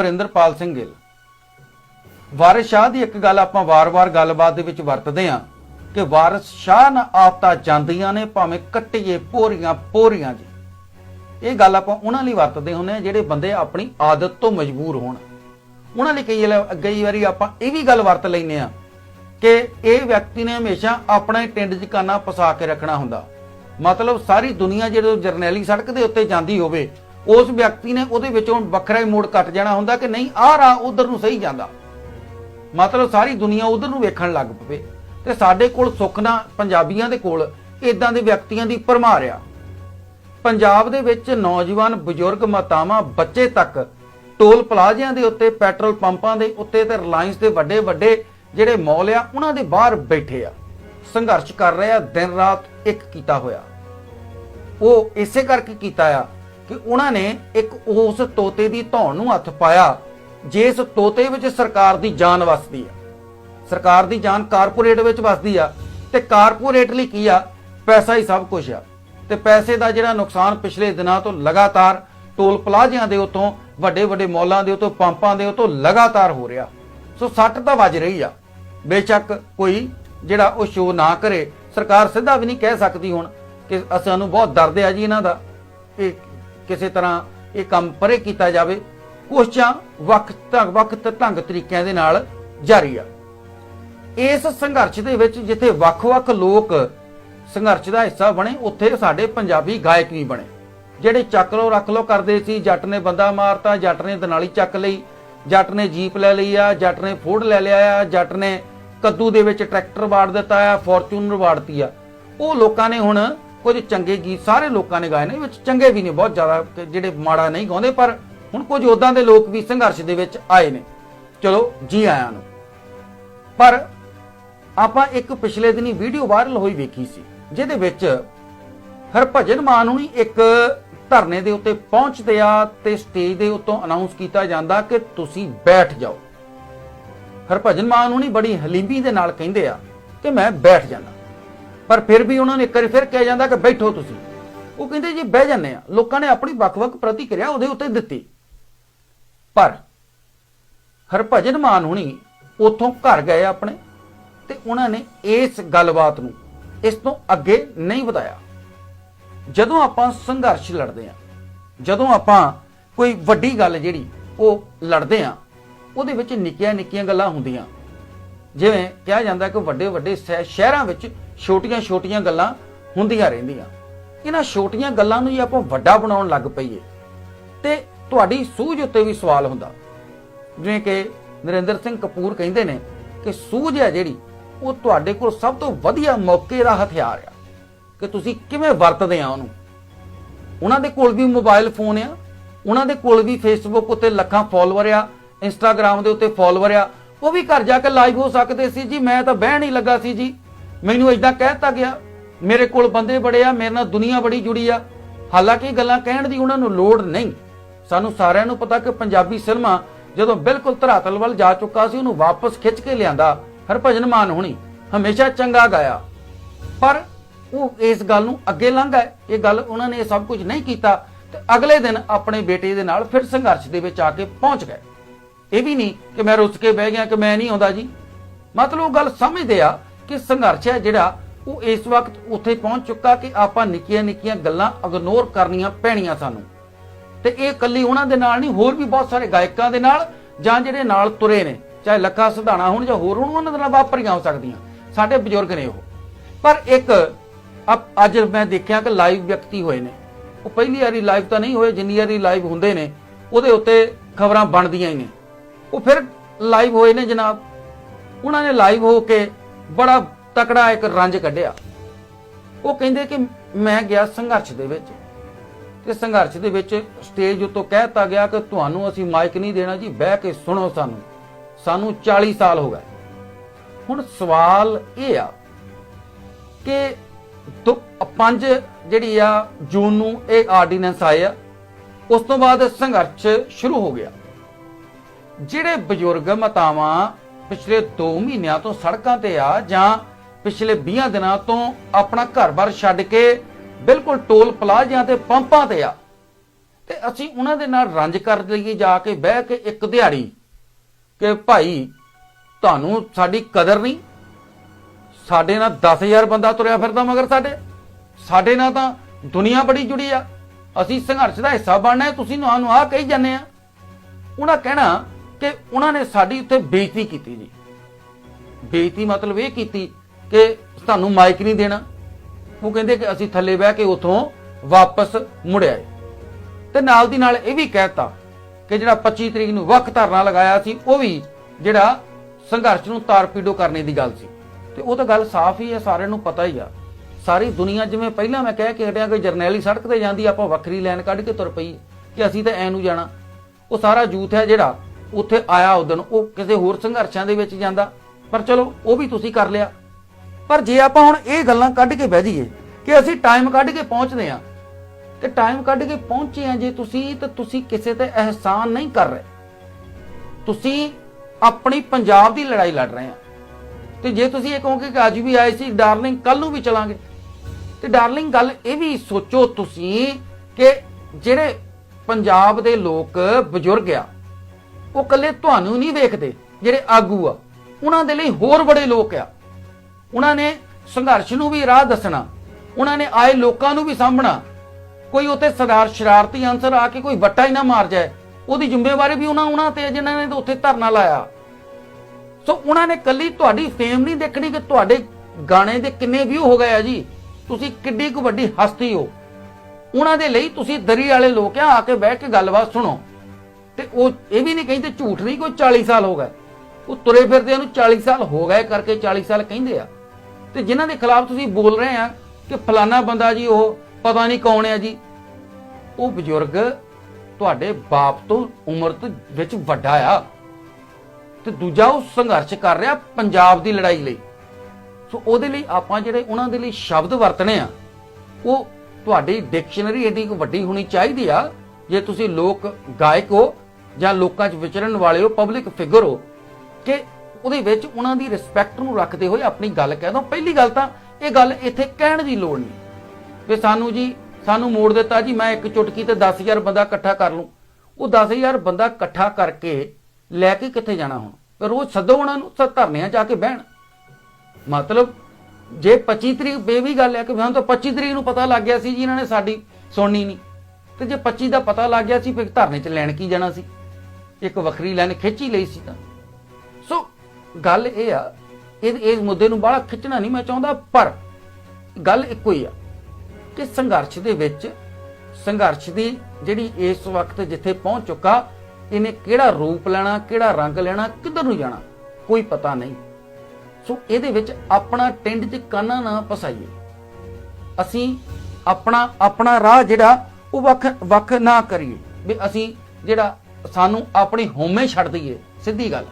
ਵਰਿੰਦਰਪਾਲ ਸਿੰਘ ਗਿੱਲ। ਵਾਰਿਸ ਸ਼ਾਹ ਦੀ ਇੱਕ ਗੱਲ ਆਪਾਂ ਵਾਰ-ਵਾਰ ਗੱਲਬਾਤ ਦੇ ਵਿੱਚ ਵਰਤਦੇ ਹਾਂ ਕਿ ਵਾਰਿਸ ਸ਼ਾਹ ਨਾ ਆਪਤਾ ਜਾਂਦੀਆਂ ਨੇ, ਭਾਵੇਂ ਕੱਟੀਏ ਪੋਰੀਆਂ ਪੋਰੀਆਂ ਜੀ। ਇਹ ਗੱਲ ਆਪਾਂ ਉਹਨਾਂ ਲਈ ਵਰਤਦੇ ਹੁੰਦੇ ਆ ਜਿਹੜੇ ਬੰਦੇ ਆਪਣੀ ਆਦਤ ਤੋਂ ਮਜਬੂਰ ਹੋਣ। ਉਹਨਾਂ ਲਈ ਕਈ ਕਈ ਵਾਰੀ ਆਪਾਂ ਇਹ ਵੀ ਗੱਲ ਵਰਤ ਲੈਨੇ ਆ ਕਿ ਇਹ ਵਿਅਕਤੀ ਨੇ ਹਮੇਸ਼ਾ ਆਪਣਾ ਹੀ ਟਿੰਡ 'ਚ ਕਾਨਾ ਫਸਾ ਕੇ ਰੱਖਣਾ ਹੁੰਦਾ। ਮਤਲਬ ਸਾਰੀ ਦੁਨੀਆ ਜਦੋਂ ਜਰਨੈਲੀ ਸੜਕ ਦੇ ਉੱਤੇ ਜਾਂਦੀ ਹੋਵੇ ਉਸ ਵਿਅਕਤੀ ਨੇ ਉਹਦੇ ਵਿੱਚੋਂ ਵੱਖਰਾ ਹੀ ਮੋੜ ਕੱਟ ਜਾਣਾ ਹੁੰਦਾ ਕਿ ਨਹੀਂ, ਆਹ ਰਾਹ ਉਧਰ ਨੂੰ ਸਹੀ ਜਾਂਦਾ। ਮਤਲਬ ਸਾਰੀ ਦੁਨੀਆ ਉਧਰ ਨੂੰ ਵੇਖਣ ਲੱਗ ਪਵੇ। ਤੇ ਸਾਡੇ ਕੋਲ ਸੁਖਨਾ ਪੰਜਾਬੀਆਂ ਦੇ ਕੋਲ ਇਦਾਂ ਦੇ ਵਿਅਕਤੀਆਂ ਦੀ ਭਰਮਾਰ ਆ। ਪੰਜਾਬ ਦੇ ਵਿੱਚ ਨੌਜਵਾਨ ਬਜ਼ੁਰਗ ਮਾਤਾਵਾਂ ਬੱਚੇ ਤੱਕ ਟੋਲ ਪਲਾਜ਼ਿਆਂ ਦੇ ਉੱਤੇ, ਪੈਟਰੋਲ ਪੰਪਾਂ ਦੇ ਉੱਤੇ ਤੇ ਰਿਲਾਇੰਸ ਦੇ ਵੱਡੇ ਵੱਡੇ ਜਿਹੜੇ ਮੌਲ ਆ, ਉਹਨਾਂ ਦੇ ਬਾਹਰ ਬੈਠੇ ਆ। ਸੰਘਰਸ਼ ਕਰ ਰਹੇ ਆ, ਦਿਨ ਰਾਤ ਇੱਕ ਕੀਤਾ ਹੋਇਆ। ਉਹ ਇਸੇ ਕਰਕੇ ਕੀਤਾ ਆ ਕਿ ਉਹਨਾਂ ਨੇ ਇੱਕ ਉਸ ਤੋਤੇ ਦੀ ਧੌਣ ਨੂੰ ਹੱਥ ਪਾਇਆ, ਜਿਸ ਤੋਤੇ ਵਿੱਚ ਸਰਕਾਰ ਦੀ ਜਾਨ ਵਸਦੀ ਆ। ਸਰਕਾਰ ਦੀ ਜਾਨ ਕਾਰਪੋਰੇਟ ਵਿੱਚ ਵਸਦੀ ਆ। ਤੇ ਕਾਰਪੋਰੇਟ ਲਈ ਕੀ ਆ? ਪੈਸਾ ਹੀ ਸਭ ਕੁਝ ਆ। ਤੇ ਪੈਸੇ ਦਾ ਜਿਹੜਾ ਨੁਕਸਾਨ ਪਿਛਲੇ ਦਿਨਾਂ ਤੋਂ ਲਗਾਤਾਰ ਟੋਲ ਪਲਾਜ਼ਿਆਂ ਦੇ ਉਤੋਂ ਵੱਡੇ ਵੱਡੇ ਮੌਲਾਂ ਦੇ ਉਤੋਂ, ਪੰਪਾਂ ਦੇ ਉਤੋਂ ਲਗਾਤਾਰ ਹੋ ਰਿਹਾ। ਸੋ ਸੱਟ ਤਾਂ ਵੱਜ ਰਹੀ ਆ। ਬੇਸ਼ੱਕ ਕੋਈ ਜਿਹੜਾ ਉਹ ਸ਼ੋਅ ਨਾ ਕਰੇ। ਸਰਕਾਰ ਸਿੱਧਾ ਵੀ ਨਹੀਂ ਕਹਿ ਸਕਦੀ ਹੁਣ ਕਿ ਅਸਾਂ ਨੂੰ ਬਹੁਤ ਦਰਦ ਆ ਜੀ ਇਹਨਾਂ ਦਾ। ਇਹ ਕਿਸੇ ਤਰ੍ਹਾਂ ਇਹ ਕੰਮ ਪਰੇ ਕੀਤਾ ਜਾਵੇ, ਕੋਸ਼ਿਸ਼ਾਂ ਵਕਤ ਵਕਤ ਢੰਗ ਤਰੀਕਿਆਂ ਦੇ ਨਾਲ ਜਾਰੀ ਆ। ਇਸ ਸੰਘਰਸ਼ ਦੇ ਵਿੱਚ ਜਿੱਥੇ ਵੱਖ-ਵੱਖ ਲੋਕ ਸੰਘਰਸ਼ ਦਾ ਹਿੱਸਾ ਬਣੇ, ਉੱਥੇ ਸਾਡੇ ਪੰਜਾਬੀ ਗਾਇਕ ਵੀ ਬਣੇ। ਜਿਹੜੇ ਚੱਕ ਲੋ ਰੱਖ ਲੋ ਕਰਦੇ ਸੀ, ਜੱਟ ਨੇ ਬੰਦਾ ਮਾਰਤਾ, ਜੱਟ ਨੇ ਦਨਾਲੀ ਚੱਕ ਲਈ, ਜੱਟ ਨੇ ਜੀਪ ਲੈ ਲਈ ਆ, ਜੱਟ ਨੇ ਫੋਰਡ ਲੈ ਲਿਆ ਆ, ਜੱਟ ਨੇ ਕੱਦੂ ਦੇ ਵਿੱਚ ਟਰੈਕਟਰ ਵਾੜ ਦਿੱਤਾ ਆ, ਫੋਰਚੂਨਰ ਵਾੜਤੀ ਆ। ਉਹ ਲੋਕਾਂ ਨੇ ਹੁਣ ਕੁਝ ਚੰਗੇ ਗੀਤ ਸਾਰੇ ਲੋਕਾਂ ਨੇ ਗਾਏ ਨੇ, ਵਿੱਚ ਚੰਗੇ ਵੀ ਨੇ, ਬਹੁਤ ਜ਼ਿਆਦਾ ਜਿਹੜੇ ਮਾੜਾ ਨਹੀਂ ਗਾਉਂਦੇ, ਪਰ ਹੁਣ ਕੁਝ ਉਦਾਂ ਦੇ ਲੋਕ ਵੀ ਸੰਘਰਸ਼ ਦੇ ਵਿੱਚ ਆਏ ਨੇ। ਚਲੋ, ਜੀ ਆਇਆਂ ਨੂੰ। ਪਰ ਆਪਾਂ ਇੱਕ ਪਿਛਲੇ ਦਿਨੀ ਵੀਡੀਓ ਵਾਇਰਲ ਹੋਈ ਵੇਖੀ ਸੀ, ਜਿਹਦੇ ਵਿੱਚ ਹਰਭਜਨ ਮਾਨ ਹੁਣੀ ਇੱਕ ਧਰਨੇ ਦੇ ਉੱਤੇ ਪਹੁੰਚਦੇ ਆ ਤੇ ਸਟੇਜ ਦੇ ਉੱਤੋਂ ਅਨਾਉਂਸ ਕੀਤਾ ਜਾਂਦਾ ਕਿ ਤੁਸੀਂ ਬੈਠ ਜਾਓ। ਹਰਭਜਨ ਮਾਨ ਹੁਣੀ ਬੜੀ ਹਲੀਮੀ ਦੇ ਨਾਲ ਕਹਿੰਦੇ ਆ ਕਿ ਮੈਂ ਬੈਠ ਜਾਣਾ ਪਰ ਫਿਰ ਵੀ ਉਹਨਾਂ ਨੇ ਇੱਕ ਵਾਰੀ ਫਿਰ ਕਿਹਾ ਜਾਂਦਾ ਕਿ ਬੈਠੋ ਤੁਸੀਂ। ਉਹ ਕਹਿੰਦੇ ਜੀ, ਬਹਿ ਜਾਂਦੇ ਆ ਲੋਕਾਂ ਨੇ ਆਪਣੀ ਵੱਖ-ਵੱਖ ਪ੍ਰਤੀਕਿਰਿਆ ਉਹਦੇ ਉੱਤੇ ਦਿੱਤੀ। ਪਰ ਹਰਭਜਨ ਮਾਨ ਹੁਣੀ ਉਥੋਂ ਘਰ ਗਏ ਆਪਣੇ ਤੇ ਉਹਨਾਂ ਨੇ ਇਸ ਗੱਲਬਾਤ ਨੂੰ ਇਸ ਤੋਂ ਅੱਗੇ ਨਹੀਂ ਵਧਾਇਆ। ਜਦੋਂ ਆਪਾਂ ਸੰਘਰਸ਼ ਲੜਦੇ ਆ ਜਦੋਂ ਆਪਾਂ ਕੋਈ ਵੱਡੀ ਗੱਲ ਜਿਹੜੀ ਉਹ ਲੜਦੇ ਆ ਉਹਦੇ ਵਿੱਚ ਨਿੱਕੀਆਂ ਨਿੱਕੀਆਂ ਗੱਲਾਂ ਹੁੰਦੀਆਂ। ਜਿਵੇਂ ਕਿਹਾ ਜਾਂਦਾ ਕਿ ਵੱਡੇ ਵੱਡੇ ਸ਼ਹਿ- ਸ਼ਹਿਰਾਂ ਵਿੱਚ ਛੋਟੀਆਂ ਛੋਟੀਆਂ ਗੱਲਾਂ ਹੁੰਦੀਆਂ ਰਹਿੰਦੀਆਂ। ਇਹਨਾਂ ਛੋਟੀਆਂ ਗੱਲਾਂ ਨੂੰ ਹੀ ਆਪਾਂ ਵੱਡਾ ਬਣਾਉਣ ਲੱਗ ਪਈਏ। ਤੇ ਤੁਹਾਡੀ ਸੂਝ ਉੱਤੇ ਵੀ ਸਵਾਲ ਹੁੰਦਾ। ਜਿਵੇਂ ਕਿ ਨਰਿੰਦਰ ਸਿੰਘ ਕਪੂਰ ਕਹਿੰਦੇ ਨੇ ਕਿ ਸੂਝ ਹੈ ਜਿਹੜੀ, ਉਹ ਤੁਹਾਡੇ ਕੋਲ ਸਭ ਤੋਂ ਵਧੀਆ ਮੌਕੇ ਦਾ ਹਥਿਆਰ ਆ। ਕਿ ਤੁਸੀਂ ਕਿਵੇਂ ਵਰਤਦੇ ਆ ਉਹਨੂੰ? ਉਹਨਾਂ ਦੇ ਕੋਲ ਵੀ ਮੋਬਾਈਲ ਫੋਨ ਆ, ਉਹਨਾਂ ਦੇ ਕੋਲ ਵੀ ਫੇਸਬੁੱਕ ਉੱਤੇ ਲੱਖਾਂ ਫਾਲੋਅਰ ਆ ਇੰਸਟਾਗ੍ਰam ਦੇ ਉੱਤੇ ਫਾਲੋਅਰ ਆ, ਉਹ ਵੀ ਘਰ ਜਾ ਕੇ ਲਾਈਵ ਹੋ ਸਕਦੇ ਸੀ ਜੀ, ਮੈਂ ਤਾਂ ਬਹਿਣ ਹੀ ਲੱਗਾ ਸੀ ਜੀ। ਮੈਨੂੰ ਇਦਾਂ ਕਹਿਤਾ ਗਿਆ, ਮੇਰੇ ਕੋਲ ਬੰਦੇ ਬੜੇ ਆ, ਮੇਰੇ ਨਾਲ ਦੁਨੀਆ ਬੜੀ ਜੁੜੀ ਆ। ਹਾਲਾਂਕਿ ਇਹ ਗੱਲਾਂ ਕਹਿਣ ਦੀ ਉਹਨਾਂ ਨੂੰ ਲੋੜ ਨਹੀਂ। ਸਾਨੂੰ ਸਾਰਿਆਂ ਨੂੰ ਪਤਾ ਕਿ ਪੰਜਾਬੀ ਸਿਨੇਮਾ ਜਦੋਂ ਬਿਲਕੁਲ ਧਰਾਤਲ ਵੱਲ ਜਾ ਚੁੱਕਾ ਸੀ, ਉਹਨੂੰ ਵਾਪਸ ਖਿੱਚ ਕੇ ਲਿਆਂਦਾ। ਹਰਭਜਨ ਮਾਨ ਹੋਣੀ ਹਮੇਸ਼ਾ ਚੰਗਾ ਗਾਇਆ। ਪਰ ਉਹ ਇਸ ਗੱਲ ਨੂੰ ਅੱਗੇ ਲੰਘ ਗਏ ਇਹ ਗੱਲ ਉਹਨਾਂ ਨੇ ਇਹ ਸਭ ਕੁਝ ਨਹੀਂ ਕੀਤਾ ਤੇ ਅਗਲੇ ਦਿਨ ਆਪਣੇ ਬੇਟੇ ਦੇ ਨਾਲ ਫਿਰ ਸੰਘਰਸ਼ ਦੇ ਵਿੱਚ ਆ ਕੇ ਪਹੁੰਚ ਗਏ। ਇਹ ਵੀ ਨਹੀਂ ਕਿ ਮੈਂ ਰੁੱਸ ਕੇ ਬਹਿ ਗਿਆ ਕਿ ਮੈਂ ਨਹੀਂ ਆਉਂਦਾ ਜੀ। ਮਤਲਬ ਉਹ ਗੱਲ ਸਮਝਦੇ ਆ ਕਿ ਸੰਘਰਸ਼ ਹੈ ਜਿਹੜਾ ਉਹ ਇਸ ਵਕਤ ਉੱਥੇ ਪਹੁੰਚ ਚੁੱਕਾ ਕਿ ਆਪਾਂ ਨਿੱਕੀਆਂ ਨਿੱਕੀਆਂ ਗੱਲਾਂ ਇਗਨੋਰ ਕਰਨੀਆਂ ਪੈਣੀਆਂ ਸਾਨੂੰ। ਤੇ ਇਹ ਇਕੱਲੀ ਉਹਨਾਂ ਦੇ ਨਾਲ ਨਹੀਂ, ਹੋਰ ਵੀ ਬਹੁਤ ਸਾਰੇ ਗਾਇਕਾਂ ਦੇ ਨਾਲ ਜਾਂ ਜਿਹੜੇ ਨਾਲ ਤੁਰੇ ਨੇ, ਚਾਹੇ ਲੱਖਾ ਸਿਧਾਣਾ ਹੋਣ ਜਾਂ ਹੋਰ ਹੋਣ, ਉਹਨਾਂ ਦੇ ਨਾਲ ਵਾਪਰੀਆਂ ਹੋ ਸਕਦੀਆਂ। ਸਾਡੇ ਬਜ਼ੁਰਗ ਨੇ ਉਹ। ਪਰ ਇੱਕ ਅੱਜ ਮੈਂ ਦੇਖਿਆ ਕਿ ਲਾਈਵ ਵਿਅਕਤੀ ਹੋਏ ਨੇ। ਉਹ ਪਹਿਲੀ ਵਾਰੀ ਲਾਈਵ ਤਾਂ ਨਹੀਂ ਹੋਏ, ਜਿੰਨੀ ਵਾਰੀ ਲਾਈਵ ਹੁੰਦੇ ਨੇ, ਉਹਦੇ ਉੱਤੇ ਖਬਰਾਂ ਬਣਦੀਆਂ ਹੀ ਨੇ। ਉਹ ਫਿਰ ਲਾਈਵ ਹੋਏ ਨੇ ਜਨਾਬ। ਉਹਨਾਂ ਨੇ ਲਾਈਵ ਹੋ ਕੇ ਬੜਾ ਤਕੜਾ ਇੱਕ ਰੰਜ ਕੱਢਿਆ। ਉਹ ਕਹਿੰਦੇ ਕਿ ਮੈਂ ਗਿਆ ਸੰਘਰਸ਼ ਦੇ ਵਿੱਚ। ਤੇ ਸੰਘਰਸ਼ ਦੇ ਵਿੱਚ ਸਟੇਜ ਉੱਤੋਂ ਕਹਿਤਾ ਗਿਆ ਕਿ ਤੁਹਾਨੂੰ ਅਸੀਂ ਮਾਈਕ ਨਹੀਂ ਦੇਣਾ ਜੀ, ਬਹਿ ਕੇ ਸੁਣੋ ਸਾਨੂੰ। ਸਾਨੂੰ 40 ਸਾਲ ਹੋ ਗਏ। ਹੁਣ ਸਵਾਲ ਇਹ ਆ ਕਿ ਦੋ, ਪੰਜ ਜਿਹੜੀ ਆ, ਜੂਨ ਨੂੰ ਇਹ ਆਰਡੀਨੈਂਸ ਆਏ ਆ, ਉਸ ਤੋਂ ਬਾਅਦ ਸੰਘਰਸ਼ ਸ਼ੁਰੂ ਹੋ ਗਿਆ। ਜਿਹੜੇ ਬਜ਼ੁਰਗ ਮਾਤਾਵਾਂ ਪਿਛਲੇ 2 ਮਹੀਨਿਆਂ ਤੋਂ ਸੜਕਾਂ ਤੇ ਆ ਜਾਂ ਪਿਛਲੇ 20 ਦਿਨਾਂ ਤੋਂ ਆਪਣਾ ਘਰ-ਬਾਰ ਛੱਡ ਕੇ ਬਿਲਕੁਲ ਟੋਲ ਪਲਾਜ਼ਿਆਂ ਤੇ ਪੰਪਾਂ ਤੇ ਆ। ਤੇ ਅਸੀਂ ਉਹਨਾਂ ਦੇ ਨਾਲ ਰੰਜ ਕਰ ਲਈਏ ਜਾ ਕੇ ਬਹਿ ਕੇ ਇੱਕ ਦਿਹਾੜੀ ਕਿ ਭਾਈ, ਤੁਹਾਨੂੰ ਸਾਡੀ ਕਦਰ ਨਹੀਂ। ਸਾਡੇ ਨਾਲ 10000 ਬੰਦਾ ਤੁਰਿਆ ਫਿਰਦਾ ਮਗਰ ਸਾਡੇ। ਸਾਡੇ ਨਾਲ ਤਾਂ ਦੁਨੀਆ ਬੜੀ ਜੁੜੀ ਆ। ਅਸੀਂ ਸੰਘਰਸ਼ ਦਾ ਹਿੱਸਾ ਬਣਨਾ ਹੈ, ਤੁਸੀਂ ਸਾਨੂੰ ਆਹ ਕਹੀ ਜਾਂਦੇ ਆ। ਉਹਨਾਂ ਕਹਿਣਾ ਕਿ ਉਹਨਾਂ ਨੇ ਸਾਡੀ ਉੱਤੇ ਬੇਇੱਜ਼ਤੀ ਕੀਤੀ ਜੀ। ਬੇਇੱਜ਼ਤੀ ਮਤਲਬ ਇਹ ਕੀਤੀ ਕਿ ਤੁਹਾਨੂੰ ਮਾਈਕ ਨਹੀਂ ਦੇਣਾ। ਉਹ ਕਹਿੰਦੇ ਕਿ ਅਸੀਂ ਥੱਲੇ ਬਹਿ ਕੇ ਉਥੋਂ ਵਾਪਸ ਮੁੜਿਆ ਤੇ ਨਾਲ ਦੀ ਨਾਲ ਇਹ ਵੀ ਕਹਿਤਾ ਕਿ ਜਿਹੜਾ 25 ਤਰੀਕ ਨੂੰ ਵੱਖ ਧਰਨਾ ਲਗਾਇਆ ਸੀ, ਉਹ ਵੀ ਜਿਹੜਾ ਸੰਘਰਸ਼ ਨੂੰ ਤਾਰਪੀਡੋ ਕਰਨੇ ਦੀ ਗੱਲ ਸੀ। ਤੇ ਉਹ ਤਾਂ ਗੱਲ ਸਾਫ਼ ਹੀ ਹੈ, ਸਾਰਿਆਂ ਨੂੰ ਪਤਾ ਹੀ ਆ। ਸਾਰੀ ਦੁਨੀਆ ਜਿਵੇਂ ਪਹਿਲਾਂ ਮੈਂ ਕਹਿ ਕੇ ਹਟਿਆ ਕਿ ਜਰਨੈਲੀ ਸੜਕ ਤੇ ਜਾਂਦੀ ਆਪਾਂ ਵੱਖਰੀ ਲਾਈਨ ਕੱਢ ਕੇ ਤੁਰ ਪਈ ਕਿ ਅਸੀਂ ਤਾਂ ਐ ਨੂੰ ਜਾਣਾ। ਉਹ ਸਾਰਾ ਯੂਥ ਹੈ ਜਿਹੜਾ ਉੱਥੇ ਆਇਆ ਉਦਣ ਉਹ ਕਿਸੇ ਹੋਰ ਸੰਘਰਸ਼ਾਂ ਦੇ ਵਿੱਚ ਜਾਂਦਾ। ਪਰ ਚਲੋ, ਉਹ ਵੀ ਤੁਸੀਂ ਕਰ ਲਿਆ। ਪਰ ਜੇ ਆਪਾਂ ਹੁਣ ਇਹ ਗੱਲਾਂ ਕੱਢ ਕੇ ਬਹਿ ਜਾਈਏ ਕਿ ਅਸੀਂ ਟਾਈਮ ਕੱਢ ਕੇ ਪਹੁੰਚਦੇ ਆ ਤੇ ਟਾਈਮ ਕੱਢ ਕੇ ਪਹੁੰਚੇ ਆ ਜੇ ਤੁਸੀਂ, ਤਾਂ ਤੁਸੀਂ ਕਿਸੇ ਤੇ ਅਹਿਸਾਨ ਨਹੀਂ ਕਰ ਰਹੇ। ਤੁਸੀਂ ਆਪਣੀ ਪੰਜਾਬ ਦੀ ਲੜਾਈ ਲੜ ਰਹੇ ਆ ਤੇ ਜੇ ਤੁਸੀਂ ਇਹ ਕਹੋਗੇ ਕਿ ਅੱਜ ਵੀ ਆਏ ਸੀ ਡਾਰਲਿੰਗ ਕੱਲ ਨੂੰ ਵੀ ਚਲਾਂਗੇ। ਤੇ ਡਾਰਲਿੰਗ ਗੱਲ ਇਹ ਵੀ ਸੋਚੋ ਤੁਸੀਂ ਕਿ ਜਿਹੜੇ ਪੰਜਾਬ ਦੇ ਲੋਕ ਬਜ਼ੁਰਗ ਆ ਉਹ ਕੱਲੇ ਤੁਹਾਨੂੰ ਨਹੀਂ ਵੇਖਦੇ, ਜਿਹੜੇ ਆਗੂ ਆ। ਉਹਨਾਂ ਦੇ ਲਈ ਹੋਰ ਬੜੇ ਲੋਕ ਆ। ਉਹਨਾਂ ਨੇ ਸੰਘਰਸ਼ ਨੂੰ ਵੀ ਰਾਹ ਦੱਸਣਾ, ਉਹਨਾਂ ਨੇ ਆਏ ਲੋਕਾਂ ਨੂੰ ਵੀ ਸਾਂਭਣਾ। ਕੋਈ ਉੱਥੇ ਸਰਦਾਰ ਸ਼ਰਾਰਤੀ ਅੰਸਰ ਆ ਕੇ ਕੋਈ ਵੱਟਾ ਹੀ ਨਾ ਮਾਰ ਜਾਏ, ਉਹਦੀ ਜ਼ਿੰਮੇਵਾਰੀ ਵੀ ਉਹਨਾਂ ਉਹਨਾਂ ਤੇ ਹੈ ਜਿਨ੍ਹਾਂ ਨੇ ਉੱਥੇ ਧਰਨਾ ਲਾਇਆ। ਸੋ ਉਹਨਾਂ ਨੇ ਕੱਲੀ ਤੁਹਾਡੀ ਫੇਮ ਨਹੀਂ ਦੇਖਣੀ ਕਿ ਤੁਹਾਡੇ ਗਾਣੇ ਦੇ ਕਿੰਨੇ ਵਿਊ ਹੋ ਗਏ ਆ ਜੀ। ਤੁਸੀਂ ਕਿੱਡੀ ਕੁ ਵੱਡੀ ਹਸਤੀ ਹੋ। ਉਹਨਾਂ ਦੇ ਲਈ ਤੁਸੀਂ ਦਰੀ ਵਾਲੇ ਲੋਕ ਆ ਆ ਕੇ ਬਹਿ ਕੇ ਗੱਲਬਾਤ ਸੁਣੋ। ਤੇ ਉਹ ਇਹ ਵੀ ਨਹੀਂ ਕਹਿੰਦੇ ਝੂਠ ਨਹੀਂ, ਕੋਈ 40 ਸਾਲ ਹੋ ਗਏ। ਉਹ ਤੁਰੇ ਫਿਰਦੇ ਨੂੰ 40 ਸਾਲ ਹੋ ਗਏ ਕਰਕੇ 40 ਸਾਲ ਕਹਿੰਦੇ ਆ। ਤੇ ਜਿਨ੍ਹਾਂ ਦੇ ਖਿਲਾਫ ਤੁਸੀਂ ਬੋਲ ਰਹੇ ਆ ਕਿ ਫਲਾਨਾ ਬੰਦਾ ਜੀ ਉਹ, ਪਤਾ ਨਹੀਂ ਕੌਣ ਹੈ ਜੀ। ਉਹ ਬਜ਼ੁਰਗ ਤੁਹਾਡੇ ਬਾਪ ਤੋਂ ਉਮਰ ਤੋਂ ਵਿੱਚ ਵੱਡਾ ਆ। ਤੇ ਦੂਜਾ ਉਹ ਸੰਘਰਸ਼ ਕਰ ਰਿਹਾ ਪੰਜਾਬ ਦੀ ਲੜਾਈ ਲਈ। ਸੋ ਉਹਦੇ ਲਈ ਆਪਾਂ ਜਿਹੜੇ ਉਹਨਾਂ ਦੇ ਲਈ ਸ਼ਬਦ ਵਰਤਣੇ ਆ, ਉਹ ਤੁਹਾਡੀ ਡਿਕਸ਼ਨਰੀ ਏਡੀ ਵੱਡੀ ਹੋਣੀ ਚਾਹੀਦੀ ਆ। ਜੇ ਤੁਸੀਂ ਲੋਕ ਗਾਇਕ ਹੋ ਜਾਂ ਲੋਕਾਂ 'ਚ ਵਿਚਰਨ ਵਾਲੇ ਹੋ ਪਬਲਿਕ ਫਿਗਰ ਹੋ, ਕਿ ਉਹਦੇ ਵਿੱਚ ਉਹਨਾਂ ਦੀ ਰਿਸਪੈਕਟ ਨੂੰ ਰੱਖਦੇ ਹੋਏ ਆਪਣੀ ਗੱਲ ਕਹਿ ਦੋ ਪਹਿਲੀ ਗੱਲ ਤਾਂ ਇਹ ਗੱਲ ਇੱਥੇ ਕਹਿਣ ਦੀ ਲੋੜ ਨਹੀਂ। ਵੀ ਸਾਨੂੰ ਜੀ, ਸਾਨੂੰ ਮੋੜ ਦਿੱਤਾ ਜੀ, ਮੈਂ ਇੱਕ ਚੁਟਕੀ ਤੇ 10000 ਬੰਦਾ ਇਕੱਠਾ ਕਰ ਲੂੰ ਉਹ 10000 ਬੰਦਾ ਇਕੱਠਾ ਕਰਕੇ ਲੈ ਕੇ ਕਿੱਥੇ ਜਾਣਾ ਹੁਣ? ਰੋਜ਼ ਸੱਦੋ ਉਹਨਾਂ ਨੂੰ ਸ- ਧਰਨਿਆਂ ਜਾ ਕੇ ਬਹਿਣ। ਮਤਲਬ ਜੇ 25 ਤਰੀਕ ਬੇਵੀ ਗੱਲ ਹੈ ਕਿ ਸਾਨੂੰ ਤਾਂ 25 ਤਰੀਕ ਨੂੰ ਪਤਾ ਲੱਗ ਗਿਆ ਸੀ ਜੀ, ਇਹਨਾਂ ਨੇ ਸਾਡੀ ਸੁਣਨੀ ਨਹੀਂ। ਤੇ ਜੇ 25 ਦਾ ਪਤਾ ਲੱਗ ਗਿਆ ਸੀ, ਫਿਰ ਧਰਨੇ 'ਚ ਲੈਣ ਕੀ ਜਾਣਾ ਸੀ? ਇੱਕ ਵੱਖਰੀ ਲਾਈਨ ਖਿੱਚੀ ਲਈ ਸੀ ਤਾਂ। ਸੋ ਗੱਲ ਇਹ ਆ, ਇਹ, ਇਸ ਮੁੱਦੇ ਨੂੰ ਬਾਹਲਾ ਖਿੱਚਣਾ ਨਹੀਂ ਮੈਂ ਚਾਹੁੰਦਾ, ਪਰ ਗੱਲ ਇੱਕੋ ਹੀ ਆ ਕਿ ਸੰਘਰਸ਼ ਦੇ ਵਿੱਚ, ਸੰਘਰਸ਼ ਦੀ ਜਿਹੜੀ ਇਸ ਵਕਤ ਜਿੱਥੇ ਪਹੁੰਚ ਚੁੱਕਾ, ਇਹਨੇ ਕਿਹੜਾ ਰੂਪ ਲੈਣਾ, ਕਿਹੜਾ ਰੰਗ ਲੈਣਾ, ਕਿੱਧਰ ਨੂੰ ਜਾਣਾ, ਕੋਈ ਪਤਾ ਨਹੀਂ। ਸੋ ਇਹਦੇ ਵਿੱਚ ਆਪਣਾ ਟਿੰਡ 'ਚ ਕਾਨਾ ਨਾ ਫਸਾਈਏ। ਅਸੀਂ ਆਪਣਾ ਆਪਣਾ ਰਾਹ ਜਿਹੜਾ ਉਹ ਵੱਖ ਵੱਖ ਨਾ ਕਰੀਏ। ਵੀ ਅਸੀਂ ਜਿਹੜਾ ਸਾਨੂੰ ਆਪਣੀ ਹੋਮੇ ਛੱਡ ਦਈਏ, ਸਿੱਧੀ ਗੱਲ।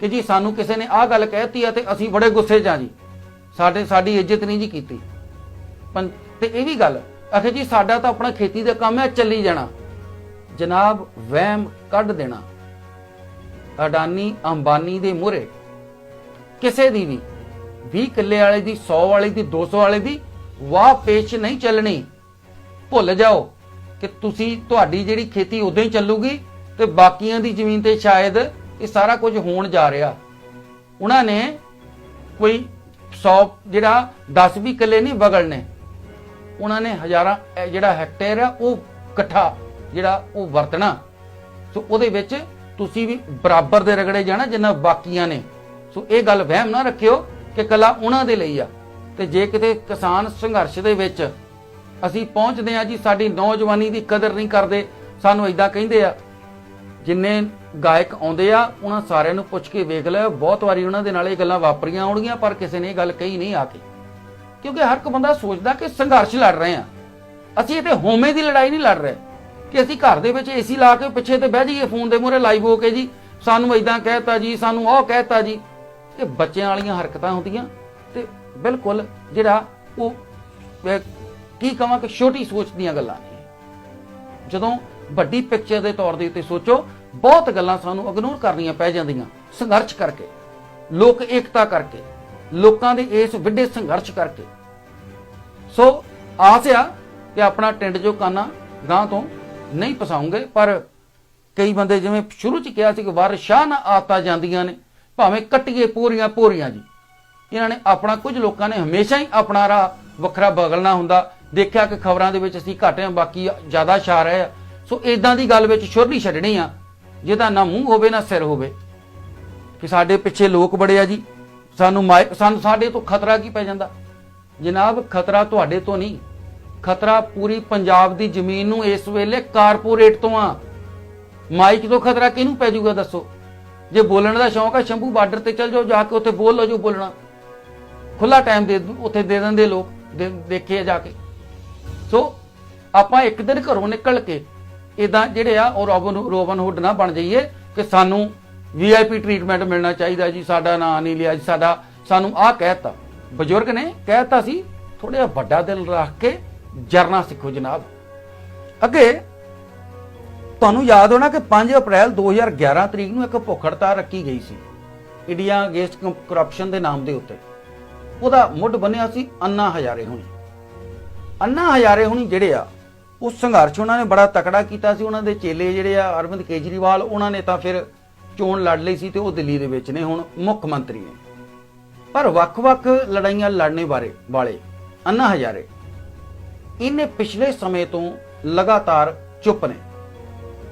ਕਿ ਜੀ ਸਾਨੂੰ ਕਿਸੇ ਨੇ ਆਹ ਗੱਲ ਕਹਿਤੀ ਆ ਤੇ ਅਸੀਂ ਬੜੇ ਗੁੱਸੇ 'ਚ ਆ ਜੀ। ਸਾਡੇ, ਸਾਡੀ ਇੱਜ਼ਤ ਨਹੀਂ ਜੀ ਕੀਤੀ। ਤੇ ਇਹ ਵੀ ਗੱਲ, ਆਖੇ ਜੀ ਸਾਡਾ ਤਾਂ ਆਪਣਾ ਖੇਤੀ ਦਾ ਕੰਮ ਹੈ, ਚੱਲੀ ਜਾਣਾ। ਜਨਾਬ, ਵਹਿਮ ਕੱਢ ਦੇਣਾ। ਅਡਾਨੀ ਅੰਬਾਨੀ ਦੇ ਮੂਹਰੇ। ਕਿਸੇ ਦੀ ਵੀ 20 ਕਿੱਲੇ ਵਾਲੇ ਦੀ 100 ਵਾਲੇ ਦੀ 200 ਵਾਲੇ ਦੀ ਵਾਹ ਪੇਚ ਨਹੀਂ ਚੱਲਣੀ। ਭੁੱਲ ਜਾਓ। ਕਿ ਤੁਸੀਂ ਤੁਹਾਡੀ ਜਿਹੜੀ ਖੇਤੀ ਉਦੋਂ ਹੀ ਚੱਲੂਗੀ ਤੇ ਬਾਕੀਆਂ ਦੀ ਜ਼ਮੀਨ ਤੇ ਸ਼ਾਇਦ ਇਹ ਸਾਰਾ ਕੁਝ ਹੋਣ ਜਾ ਰਿਹਾ। ਉਹਨਾਂ ਨੇ ਕੋਈ 100 ਜਿਹੜਾ 10 ਵੀ ਕਿੱਲੇ ਨਹੀਂ ਬਗੜਨੇ ਉਹਨਾਂ ਨੇ ਹਜ਼ਾਰਾਂ ਜਿਹੜਾ ਹੈਕਟੇਅਰ ਆ ਉਹ ਇਕੱਠਾ ਜਿਹੜਾ ਉਹ ਵਰਤਣਾ। ਸੋ ਉਹਦੇ ਵਿੱਚ ਤੁਸੀਂ ਵੀ ਬਰਾਬਰ ਦੇ ਰਗੜੇ ਜਾਣਾ ਜਿੰਨਾ ਬਾਕੀਆਂ ਨੇ। ਸੋ ਇਹ ਗੱਲ ਵਹਿਮ ਨਾ ਰੱਖਿਓ ਕਿ ਕੱਲਾ ਉਹਨਾਂ ਦੇ ਲਈ ਆ। ਤੇ ਜੇ ਕਿਤੇ ਕਿਸਾਨ ਸੰਘਰਸ਼ ਦੇ ਵਿੱਚ ਅਸੀਂ ਪਹੁੰਚਦੇ ਆ ਜੀ, ਸਾਡੀ ਨੌਜਵਾਨੀ ਦੀ ਕਦਰ ਨਹੀਂ ਕਰਦੇ। ਸਾਨੂੰ ਇਦਾਂ ਕਹਿੰਦੇ ਆ, ਜਿੰਨੇ ਗਾਇਕ ਆਉਂਦੇ ਆ, ਉਹਨਾਂ ਸਾਰਿਆਂ ਨੂੰ ਪੁੱਛ ਕੇ ਵੇਖ ਲਿਓ ਬਹੁਤ ਵਾਰੀ ਉਹਨਾਂ ਦੇ ਨਾਲ ਇਹ ਗੱਲਾਂ ਵਾਪਰੀਆਂ ਆਉਣਗੀਆਂ, ਪਰ ਕਿਸੇ ਨੇ ਇਹ ਗੱਲ ਕਹੀ ਨਹੀਂ ਆ ਕੇ। ਕਿਉਂਕਿ ਹਰ ਇੱਕ ਬੰਦਾ ਸੋਚਦਾ ਕਿ ਸੰਘਰਸ਼ ਲੜ ਰਹੇ ਆ। ਅਸੀਂ ਇਹ ਤੇ ਹੋਮੇ ਦੀ ਲੜਾਈ ਨਹੀਂ ਲੜ ਰਹੇ। ਕਿ ਅਸੀਂ ਘਰ ਦੇ ਵਿੱਚ ਏਸੀ ਲਾ ਕੇ ਪਿੱਛੇ ਤੇ ਬਹਿ ਜਾਈਏ, ਫੋਨ ਦੇ ਮੂਹਰੇ ਲਾਈਵ ਹੋ ਕੇ ਜੀ। ਸਾਨੂੰ ਇਦਾਂ ਕਹਿਤਾ ਜੀ, ਸਾਨੂੰ ਉਹ ਕਹਿਤਾ ਜੀ। ਇਹ ਬੱਚਿਆਂ ਵਾਲੀਆਂ ਹਰਕਤਾਂ ਹੁੰਦੀਆਂ। ਤੇ ਬਿਲਕੁਲ ਜਿਹੜਾ ਉਹ ਕੀ ਕਹਾਂ ਕਿ ਛੋਟੀ ਸੋਚ ਦੀਆਂ ਗੱਲਾਂ ਨੇ? ਜਦੋਂ ਵੱਡੀ ਪਿਕਚਰ ਦੇ ਤੌਰ ਦੇ ਉੱਤੇ ਸੋਚੋ, ਬਹੁਤ ਗੱਲਾਂ ਸਾਨੂੰ ਇਗਨੋਰ ਕਰਨੀਆਂ ਪੈ ਜਾਂਦੀਆਂ, ਸੰਘਰਸ਼ ਕਰਕੇ, ਲੋਕ ਏਕਤਾ ਕਰਕੇ, ਲੋਕਾਂ ਦੇ ਇਸ ਵੱਡੇ ਸੰਘਰਸ਼ ਕਰਕੇ। ਸੋ ਆਸ ਆ ਕਿ ਆਪਣਾ ਟਿੰਡ ਜੋ ਕਾਨਾ ਗਾਂ ਤੋਂ ਨਹੀਂ ਪਸਾਉਂਗੇ ਪਰ ਕਈ ਬੰਦੇ ਜਿਵੇਂ ਸ਼ੁਰੂ ਚ ਕਿਹਾ ਸੀ ਕਿ ਵਾਰਸ਼ਾਹ ਨਾ ਆਤਾ ਜਾਂਦੀਆਂ ਨੇ, ਭਾਵੇਂ ਕੱਟੀਏ ਪੂਰੀਆਂ ਪੂਰੀਆਂ ਜੀ। ਇਹਨਾਂ ਨੇ ਆਪਣਾ ਕੁਝ ਲੋਕਾਂ ਨੇ ਹਮੇਸ਼ਾ ਹੀ ਆਪਣਾ ਰਾਹ ਵੱਖਰਾ ਬਗਲਣਾ ਹੁੰਦਾ ਦੇਖਿਆ ਕਿ ਖਬਰਾਂ ਦੇ ਵਿੱਚ ਅਸੀਂ ਘੱਟ ਹਾਂ, ਬਾਕੀ ਜ਼ਿਆਦਾ ਛਾ ਰਹੇ ਆ ਸੋ ਇਦਾਂ ਦੀ ਗੱਲ ਵਿੱਚ ਸ਼ੁਰ ਨਹੀਂ ਛੱਡਣੀ ਆ। ਜਿਹਦਾ ਨਾ ਮੂੰਹ ਹੋਵੇ, ਨਾ ਸਿਰ ਹੋਵੇ। ਕਿ ਸਾਡੇ ਪਿੱਛੇ ਲੋਕ ਬੜੇ ਆ ਜੀ। ਸਾਨੂੰ ਮਾਇ- ਸਾਨੂੰ ਸਾਡੇ ਤੋਂ ਖਤਰਾ ਕੀ ਪੈ ਜਾਂਦਾ? ਜਨਾਬ, ਖਤਰਾ ਤੁਹਾਡੇ ਤੋਂ ਨਹੀਂ। ਖਤਰਾ ਪੂਰੀ ਪੰਜਾਬ ਦੀ ਜ਼ਮੀਨ ਨੂੰ ਇਸ ਵੇਲੇ ਕਾਰਪੋਰੇਟ ਤੋਂ ਆ। ਮਾਈਕ ਤੋਂ ਖਤਰਾ ਕਿਹਨੂੰ ਪੈ ਜਾਊਗਾ, ਦੱਸੋ? ਜੇ ਬੋਲਣ ਦਾ ਸ਼ੌਂਕ ਆ, ਸ਼ੰਭੂ ਬਾਰਡਰ ਤੇ ਚੱਲ ਜਾਓ, ਜਾ ਕੇ ਉੱਥੇ ਬੋਲ ਲਓ ਜੋ ਬੋਲਣਾ। ਖੁੱਲਾ ਟਾਈਮ ਦੇ ਉੱਥੇ ਦੇ ਦਿੰਦੇ ਲੋਕ ਦੇਖੇ ਆ ਜਾ ਕੇ। ਸੋ ਆਪਾਂ ਇੱਕ ਦਿਨ ਘਰੋਂ ਨਿਕਲ ਕੇ ਇਦਾਂ ਜਿਹੜੇ ਆ, ਉਹ ਰੋਬਨ ਰੋਬਨ ਹੁੱਡ ਨਾ ਬਣ ਜਾਈਏ ਕਿ ਸਾਨੂੰ ਵੀਆਈਪੀ ਟ੍ਰੀਟਮੈਂਟ ਮਿਲਣਾ ਚਾਹੀਦਾ ਜੀ, ਸਾਡਾ ਨਾਂ ਨਹੀਂ ਲਿਆ ਜੀ, ਸਾਡਾ ਸਾਨੂੰ ਆਹ ਕਹਿਤਾ। ਬਜ਼ੁਰਗ ਨੇ ਕਹਿਤਾ ਸੀ ਥੋੜਾ ਜਿਹਾ ਵੱਡਾ ਦਿਲ ਰੱਖ ਕੇ ਜਰਨਾ ਸਿੱਖੋ ਜਨਾਬ। ਅੱਗੇ, ਤੁਹਾਨੂੰ ਯਾਦ ਹੋਣਾ ਕਿ 5 ਅਪ੍ਰੈਲ 2011 ਤਰੀਕ ਨੂੰ ਇੱਕ ਭੁੱਖ ਹੜਤਾਲ ਰੱਖੀ ਗਈ ਸੀ, ਇੰਡੀਆ ਅਗੇਂਸਟ ਕਰਪਸ਼ਨ ਦੇ ਨਾਮ ਦੇ ਉੱਤੇ। ਉਹਦਾ ਮੁੱਢ ਬੰਨਿਆ ਸੀ ਅੰਨਾ ਹਜ਼ਾਰੇ ਹੁਣੀ। ਅੰਨਾ ਹਜ਼ਾਰੇ ਹੁਣੀ ਜਿਹੜੇ ਆ, ਉਸ ਸੰਘਰਸ਼ ਉਹਨਾਂ ਨੇ ਬੜਾ ਤਕੜਾ ਕੀਤਾ ਸੀ, ਉਹਨਾਂ ਦੇ ਚੇਲੇ ਜਿਹੜੇ ਆ ਅਰਵਿੰਦ ਕੇਜਰੀਵਾਲ, ਉਹਨਾਂ ਨੇ ਤਾਂ ਫਿਰ ਚੋਣ ਲੜ ਲਈ ਸੀ ਤੇ ਉਹ ਦਿੱਲੀ ਦੇ ਵਿੱਚ ਨੇ ਹੁਣ ਮੁੱਖ ਮੰਤਰੀ ਨੇ। ਪਰ ਵੱਖ-ਵੱਖ ਲੜਾਈਆਂ ਲੜਨੇ ਬਾਰੇ ਵਾਲੇ ਅੰਨਾ ਹਜ਼ਾਰੇ ਇਹਨੇ ਪਿਛਲੇ ਸਮੇਂ ਤੋਂ ਲਗਾਤਾਰ ਚੁੱਪ ਨੇ।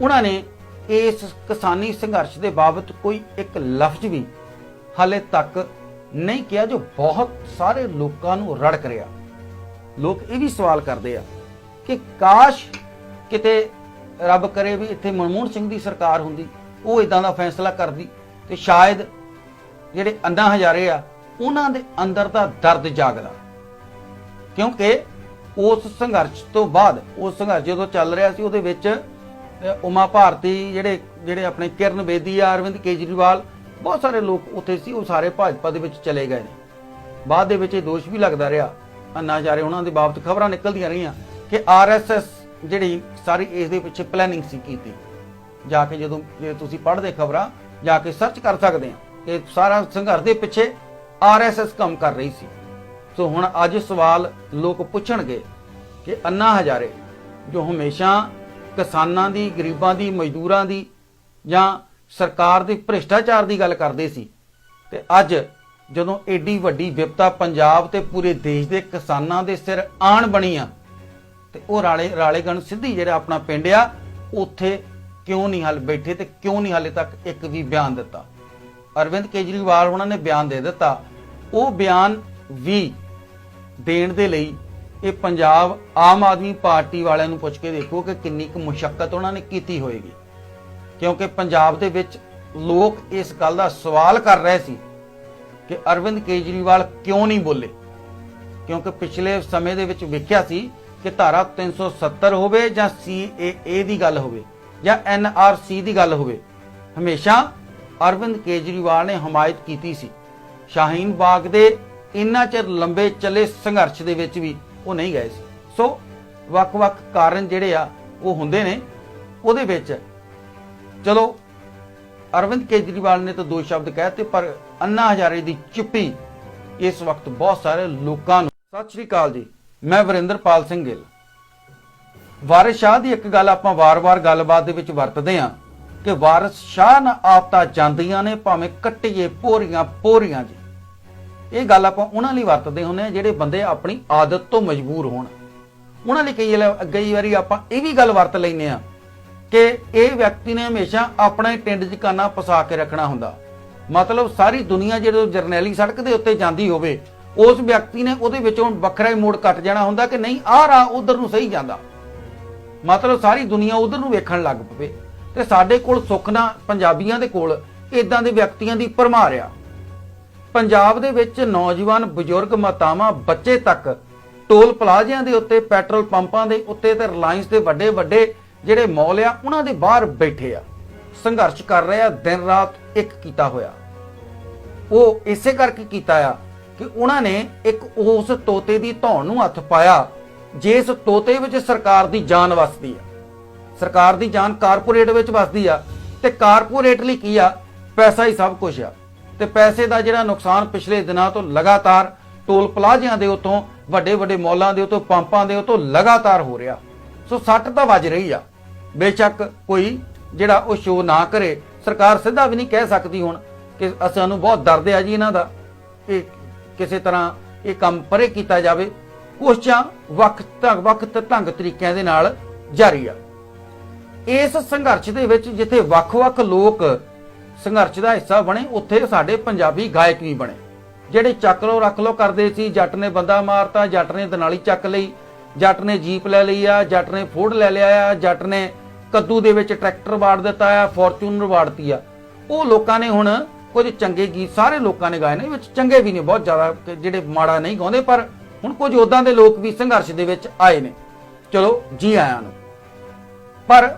ਉਹਨਾਂ ਨੇ ਇਸ ਕਿਸਾਨੀ ਸੰਘਰਸ਼ ਦੇ ਬਾਬਤ ਕੋਈ ਇੱਕ ਲਫ਼ਜ਼ ਵੀ ਹਾਲੇ ਤੱਕ ਨਹੀਂ ਕਿਹਾ ਜੋ ਬਹੁਤ ਸਾਰੇ ਲੋਕਾਂ ਨੂੰ ਰੜਕ ਰਿਹਾ। ਲੋਕ ਇਹ ਵੀ ਸਵਾਲ ਕਰਦੇ ਆ ਕਿ ਕਾਸ਼ ਕਿਤੇ ਰੱਬ ਕਰੇ ਵੀ ਇੱਥੇ ਮਨਮੋਹਨ ਸਿੰਘ ਦੀ ਸਰਕਾਰ ਹੁੰਦੀ, ਉਹ ਇਦਾਂ ਦਾ ਫੈਸਲਾ ਕਰਦੀ ਤੇ ਸ਼ਾਇਦ ਜਿਹੜੇ ਅੰਨਾ ਹਜ਼ਾਰੇ ਆ, ਉਹਨਾਂ ਦੇ ਅੰਦਰ ਦਾ ਦਰਦ ਜਾਗਦਾ। ਕਿਉਂਕਿ ਉਸ ਸੰਘਰਸ਼ ਤੋਂ ਬਾਅਦ, ਉਸ ਸੰਘਰਸ਼ ਜਦੋਂ ਚੱਲ ਰਿਹਾ ਸੀ, ਉਹਦੇ ਵਿੱਚ ਉਮਾ ਭਾਰਤੀ ਜਿਹੜੇ ਜਿਹੜੇ ਆਪਣੇ ਕਿਰਨ ਬੇਦੀ ਆ, ਅਰਵਿੰਦ ਕੇਜਰੀਵਾਲ, ਬਹੁਤ ਸਾਰੇ ਲੋਕ ਉੱਥੇ ਸੀ, ਉਹ ਸਾਰੇ ਭਾਜਪਾ ਦੇ ਵਿੱਚ ਚਲੇ ਗਏ ਨੇ। ਬਾਅਦ ਦੇ ਵਿੱਚ ਇਹ ਦੋਸ਼ ਵੀ ਲੱਗਦਾ ਰਿਹਾ ਅੰਨਾ ਹਜ਼ਾਰੇ ਉਹਨਾਂ ਦੇ ਬਾਬਤ ਖਬਰਾਂ ਨਿਕਲਦੀਆਂ ਰਹੀਆਂ ਕਿ ਆਰਐਸਐਸ ਜਿਹੜੀ ਸਾਰੀ ਇਸ ਦੇ ਪਿੱਛੇ ਪਲੈਨਿੰਗ ਸੀ ਕੀਤੀ। ਜਾ ਕੇ ਜਦੋਂ ਜੇ ਤੁਸੀਂ ਪੜ੍ਹਦੇ ਖਬਰਾਂ, ਜਾ ਕੇ ਸਰਚ ਕਰ ਸਕਦੇ ਆ ਕਿ ਸਾਰਾ ਸੰਘਰਸ਼ ਦੇ ਪਿੱਛੇ ਆਰਐਸਐਸ ਕੰਮ ਕਰ ਰਹੀ ਸੀ। ਸੋ ਹੁਣ ਅੱਜ ਸਵਾਲ ਲੋਕ ਪੁੱਛਣਗੇ ਕਿ ਅੰਨਾ ਹਜ਼ਾਰੇ, ਜੋ ਹਮੇਸ਼ਾ ਕਿਸਾਨਾਂ ਦੀ, ਗਰੀਬਾਂ ਦੀ, ਮਜ਼ਦੂਰਾਂ ਦੀ ਜਾਂ ਸਰਕਾਰ ਦੇ ਭ੍ਰਿਸ਼ਟਾਚਾਰ ਦੀ ਗੱਲ ਕਰਦੇ ਸੀ, ਤੇ ਅੱਜ ਜਦੋਂ ਏਡੀ ਵੱਡੀ ਵਿਪਤਾ ਪੰਜਾਬ ਤੇ ਪੂਰੇ ਦੇਸ਼ ਦੇ ਕਿਸਾਨਾਂ ਦੇ ਸਿਰ ਆਣ ਬਣੀ ਆ, ਤੇ ਉਹ ਰਾਲੇ ਰਾਲੇਗਣ ਸਿੱਧੀ ਜਿਹੜਾ ਆਪਣਾ ਪਿੰਡ ਆ, ਉੱਥੇ ਕਿਉਂ ਨਹੀਂ ਹਲ ਬੈਠੇ ਤੇ ਕਿਉਂ ਨਹੀਂ ਹਾਲੇ ਤੱਕ ਇੱਕ ਵੀ ਬਿਆਨ ਦਿੱਤਾ? ਅਰਵਿੰਦ ਕੇਜਰੀਵਾਲ ਉਹਨਾਂ ਨੇ ਬਿਆਨ ਦੇ ਦਿੱਤਾ। ਉਹ ਬਿਆਨ ਵੀ ਦੇਣ ਦੇ ਲਈ ਇਹ ਪੰਜਾਬ ਆਮ ਆਦਮੀ ਪਾਰਟੀ ਵਾਲਿਆਂ ਨੂੰ ਪੁੱਛ ਕੇ ਦੇਖੋ ਕਿ ਕਿੰਨੀ ਕੁ ਮੁਸ਼ਕਲ ਉਹਨਾਂ ਨੇ ਕੀਤੀ ਹੋਏਗੀ। ਕਿਉਂਕਿ ਪੰਜਾਬ ਦੇ ਵਿੱਚ ਲੋਕ ਇਸ ਗੱਲ ਦਾ ਸਵਾਲ ਕਰ ਰਹੇ ਸੀ ਕਿ ਅਰਵਿੰਦ ਕੇਜਰੀਵਾਲ ਕਿਉਂ ਨਹੀਂ ਬੋਲੇ? ਕਿਉਂਕਿ ਪਿਛਲੇ ਸਮੇਂ ਦੇ ਵਿੱਚ ਵੇਖਿਆ ਸੀ ਕਿ ਧਾਰਾ 370 ਹੋਵੇ ਜਾਂ ਸੀਏਏ ਦੀ ਗੱਲ ਹੋਵੇ ਜਾਂ ਐਨਆਰਸੀ ਦੀ ਗੱਲ ਹੋਵੇ, ਹਮੇਸ਼ਾ ਅਰਵਿੰਦ ਕੇਜਰੀਵਾਲ ਨੇ ਹਮਾਇਤ ਕੀਤੀ ਸੀ। ਸ਼ਾਹੀਨ ਬਾਗ ਦੇ ਇੰਨਾ ਚਿਰ ਲੰਬੇ ਚੱਲੇ ਸੰਘਰਸ਼ ਦੇ ਵਿੱਚ ਵੀ ਉਹ ਨਹੀਂ ਗਏ ਸੀ। ਸੋ ਵੱਖ-ਵੱਖ ਕਾਰਨ ਜਿਹੜੇ ਆ, ਉਹ ਹੁੰਦੇ ਨੇ। ਉਹਦੇ ਵਿੱਚ ਚਲੋ, ਅਰਵਿੰਦ ਕੇਜਰੀਵਾਲ ਨੇ ਤਾਂ ਦੋ ਸ਼ਬਦ ਕਹਿਤੇ, ਪਰ ਅੰਨਾ ਹਜ਼ਾਰੇ ਦੀ ਚੁੱਪੀ ਇਸ ਵਕਤ ਬਹੁਤ ਸਾਰੇ ਲੋਕਾਂ ਨੂੰ ਸਤਿ ਸ਼੍ਰੀ ਅਕਾਲ ਜੀ। ਮੈਂ ਵਰਿੰਦਰਪਾਲ ਸਿੰਘ ਗਿੱਲ। ਵਾਰਿਸ ਸ਼ਾਹ ਦੀ ਇੱਕ ਗੱਲ ਆਪਾਂ ਵਾਰ-ਵਾਰ ਗੱਲਬਾਤ ਦੇ ਵਿੱਚ ਵਰਤਦੇ ਹਾਂ ਕਿ ਵਾਰਿਸ ਸ਼ਾਹ ਨਾ ਆਪਤਾ ਜਾਂਦੀਆਂ ਨੇ, ਭਾਵੇਂ ਕੱਟੀਏ ਪੋਰੀਆਂ ਪੋਰੀਆਂ ਜੀ। ਇਹ ਗੱਲ ਆਪਾਂ ਉਹਨਾਂ ਲਈ ਵਰਤਦੇ ਹੁੰਦੇ ਆ ਜਿਹੜੇ ਬੰਦੇ ਆਪਣੀ ਆਦਤ ਤੋਂ ਮਜਬੂਰ ਹੋਣ। ਉਹਨਾਂ ਲਈ ਕਈ ਕਈ ਵਾਰੀ ਆਪਾਂ ਇਹ ਵੀ ਗੱਲ ਵਰਤ ਲੈਨੇ ਆ ਕਿ ਇਹ ਵਿਅਕਤੀ ਨੇ ਹਮੇਸ਼ਾ ਆਪਣਾ ਹੀ ਟਿੰਡ 'ਚ ਕਾਨਾ ਫਸਾ ਕੇ ਰੱਖਣਾ ਹੁੰਦਾ। ਮਤਲਬ ਸਾਰੀ ਦੁਨੀਆ ਜਦੋਂ ਜਰਨੈਲੀ ਸੜਕ ਦੇ ਉੱਤੇ ਜਾਂਦੀ ਹੋਵੇ, ਉਸ ਵਿਅਕਤੀ ਨੇ ਉਹਦੇ ਵਿੱਚੋਂ ਵੱਖਰਾ ਹੀ ਮੋੜ ਕੱਟ ਜਾਣਾ ਹੁੰਦਾ ਕਿ ਨਹੀਂ, ਆਹ ਰਾਹ ਉਧਰ ਨੂੰ ਸਹੀ ਜਾਂਦਾ। ਮਤਲਬ ਸਾਰੀ ਦੁਨੀਆ ਉਧਰ ਨੂੰ ਵੇਖਣ ਲੱਗ ਪਵੇ। ਤੇ ਸਾਡੇ ਕੋਲ ਸੁੱਖ ਨਾ ਪੰਜਾਬੀਆਂ ਦੇ ਕੋਲ ਇਦਾਂ ਦੇ ਵਿਅਕਤੀਆਂ ਦੀ ਭਰਮਾਰ ਆ। ਪੰਜਾਬ ਦੇ ਵਿੱਚ ਨੌਜਵਾਨ ਬਜ਼ੁਰਗ ਮਾਤਾਵਾਂ ਬੱਚੇ ਤੱਕ ਟੋਲ ਪਲਾਜ਼ਿਆਂ ਦੇ ਉੱਤੇ, ਪੈਟਰੋਲ ਪੰਪਾਂ ਦੇ ਉੱਤੇ ਤੇ ਰਿਲਾਇੰਸ ਦੇ ਵੱਡੇ ਵੱਡੇ ਜਿਹੜੇ ਮੌਲ ਆ, ਉਹਨਾਂ ਦੇ ਬਾਹਰ ਬੈਠੇ ਆ। ਸੰਘਰਸ਼ ਕਰ ਰਹੇ ਆ, ਦਿਨ ਰਾਤ ਇੱਕ ਕੀਤਾ ਹੋਇਆ। ਉਹ ਇਸੇ ਕਰਕੇ ਕੀਤਾ ਆ ਕਿ ਉਹਨਾਂ ਨੇ ਇੱਕ ਉਸ ਤੋਤੇ ਦੀ ਧੌਣ ਨੂੰ ਹੱਥ ਪਾਇਆ ਜਿਸ ਤੋਤੇ ਵਿੱਚ ਸਰਕਾਰ ਦੀ ਜਾਨ ਵਸਦੀ ਆ। ਸਰਕਾਰ ਦੀ ਜਾਨ ਕਾਰਪੋਰੇਟ ਵਿੱਚ ਵਸਦੀ ਆ। ਤੇ ਕਾਰਪੋਰੇਟ ਲਈ ਕੀ ਆ? ਪੈਸਾ ਹੀ ਸਭ ਕੁਝ ਆ। ਤੇ ਪੈਸੇ ਦਾ ਜਿਹੜਾ ਨੁਕਸਾਨ ਪਿਛਲੇ ਦਿਨਾਂ ਤੋਂ ਲਗਾਤਾਰ ਟੋਲ ਪਲਾਜ਼ਿਆਂ ਦੇ ਉਤੋਂ ਵੱਡੇ ਵੱਡੇ ਮੌਲਾਂ ਦੇ ਉਤੋਂ, ਪੰਪਾਂ ਦੇ ਉਤੋਂ ਲਗਾਤਾਰ ਹੋ ਰਿਹਾ। ਸੋ ਸੱਟ ਤਾਂ ਵੱਜ ਰਹੀ ਆ। ਬੇਸ਼ੱਕ ਕੋਈ ਜਿਹੜਾ ਉਹ ਸ਼ੋਅ ਨਾ ਕਰੇ। ਸਰਕਾਰ ਸਿੱਧਾ ਵੀ ਨਹੀਂ ਕਹਿ ਸਕਦੀ ਹੁਣ ਕਿ ਅਸਾਂ ਨੂੰ ਬਹੁਤ ਦਰਦ ਆ ਜੀ ਇਹਨਾਂ ਦਾ। ਇਹ ਕਿਸੇ ਤਰ੍ਹਾਂ ਇਹ ਕੰਮ ਪਰੇ ਕੀਤਾ ਜਾਵੇ। ਕੋਸ਼ਿਸ਼ਾਂ ਵੱਖ ਢੰਗ ਵੱਖ ਢੰਗ ਤਰੀਕਿਆਂ ਦੇ ਨਾਲ ਜਾਰੀ ਆ। ਇਸ ਸੰਘਰਸ਼ ਦੇ ਵਿੱਚ ਜਿੱਥੇ ਵੱਖ-ਵੱਖ ਲੋਕ ਸੰਘਰਸ਼ ਦਾ ਹਿੱਸਾ ਬਣੇ, ਉੱਥੇ ਸਾਡੇ ਪੰਜਾਬੀ ਗਾਇਕ ਵੀ ਬਣੇ। ਜਿਹੜੇ ਚੱਕ ਲੋ ਰੱਖ ਲੋ ਕਰਦੇ ਸੀ, ਜੱਟ ਨੇ ਬੰਦਾ ਮਾਰਤਾ, ਜੱਟ ਨੇ ਦਨਾਲੀ ਚੱਕ ਲਈ, ਜੱਟ ਨੇ ਜੀਪ ਲੈ ਲਈ ਆ, ਜੱਟ ਨੇ ਫੋਰਡ ਲੈ ਲਿਆ ਆ, ਜੱਟ ਨੇ ਕੱਦੂ ਦੇ ਵਿੱਚ ਟਰੈਕਟਰ ਵਾੜ ਦਿੱਤਾ ਆ, ਫੋਰਚੂਨਰ ਵਾੜਤੀ ਆ। ਉਹ ਲੋਕਾਂ ਨੇ ਹੁਣ ਕੁਝ ਚੰਗੇ ਗੀਤ, ਸਾਰੇ ਲੋਕਾਂ ਨੇ ਗਾਏ ਨੇ, ਵਿੱਚ ਚੰਗੇ ਵੀ ਨੇ, ਬਹੁਤ ਜ਼ਿਆਦਾ ਜਿਹੜੇ ਮਾੜਾ ਨਹੀਂ ਗਾਉਂਦੇ, ਪਰ ਹੁਣ ਕੁਝ ਉਦਾਂ ਦੇ ਲੋਕ ਵੀ ਸੰਘਰਸ਼ ਦੇ ਵਿੱਚ ਆਏ ਨੇ। ਚਲੋ, ਜੀ ਆਇਆਂ ਨੂੰ। ਪਰ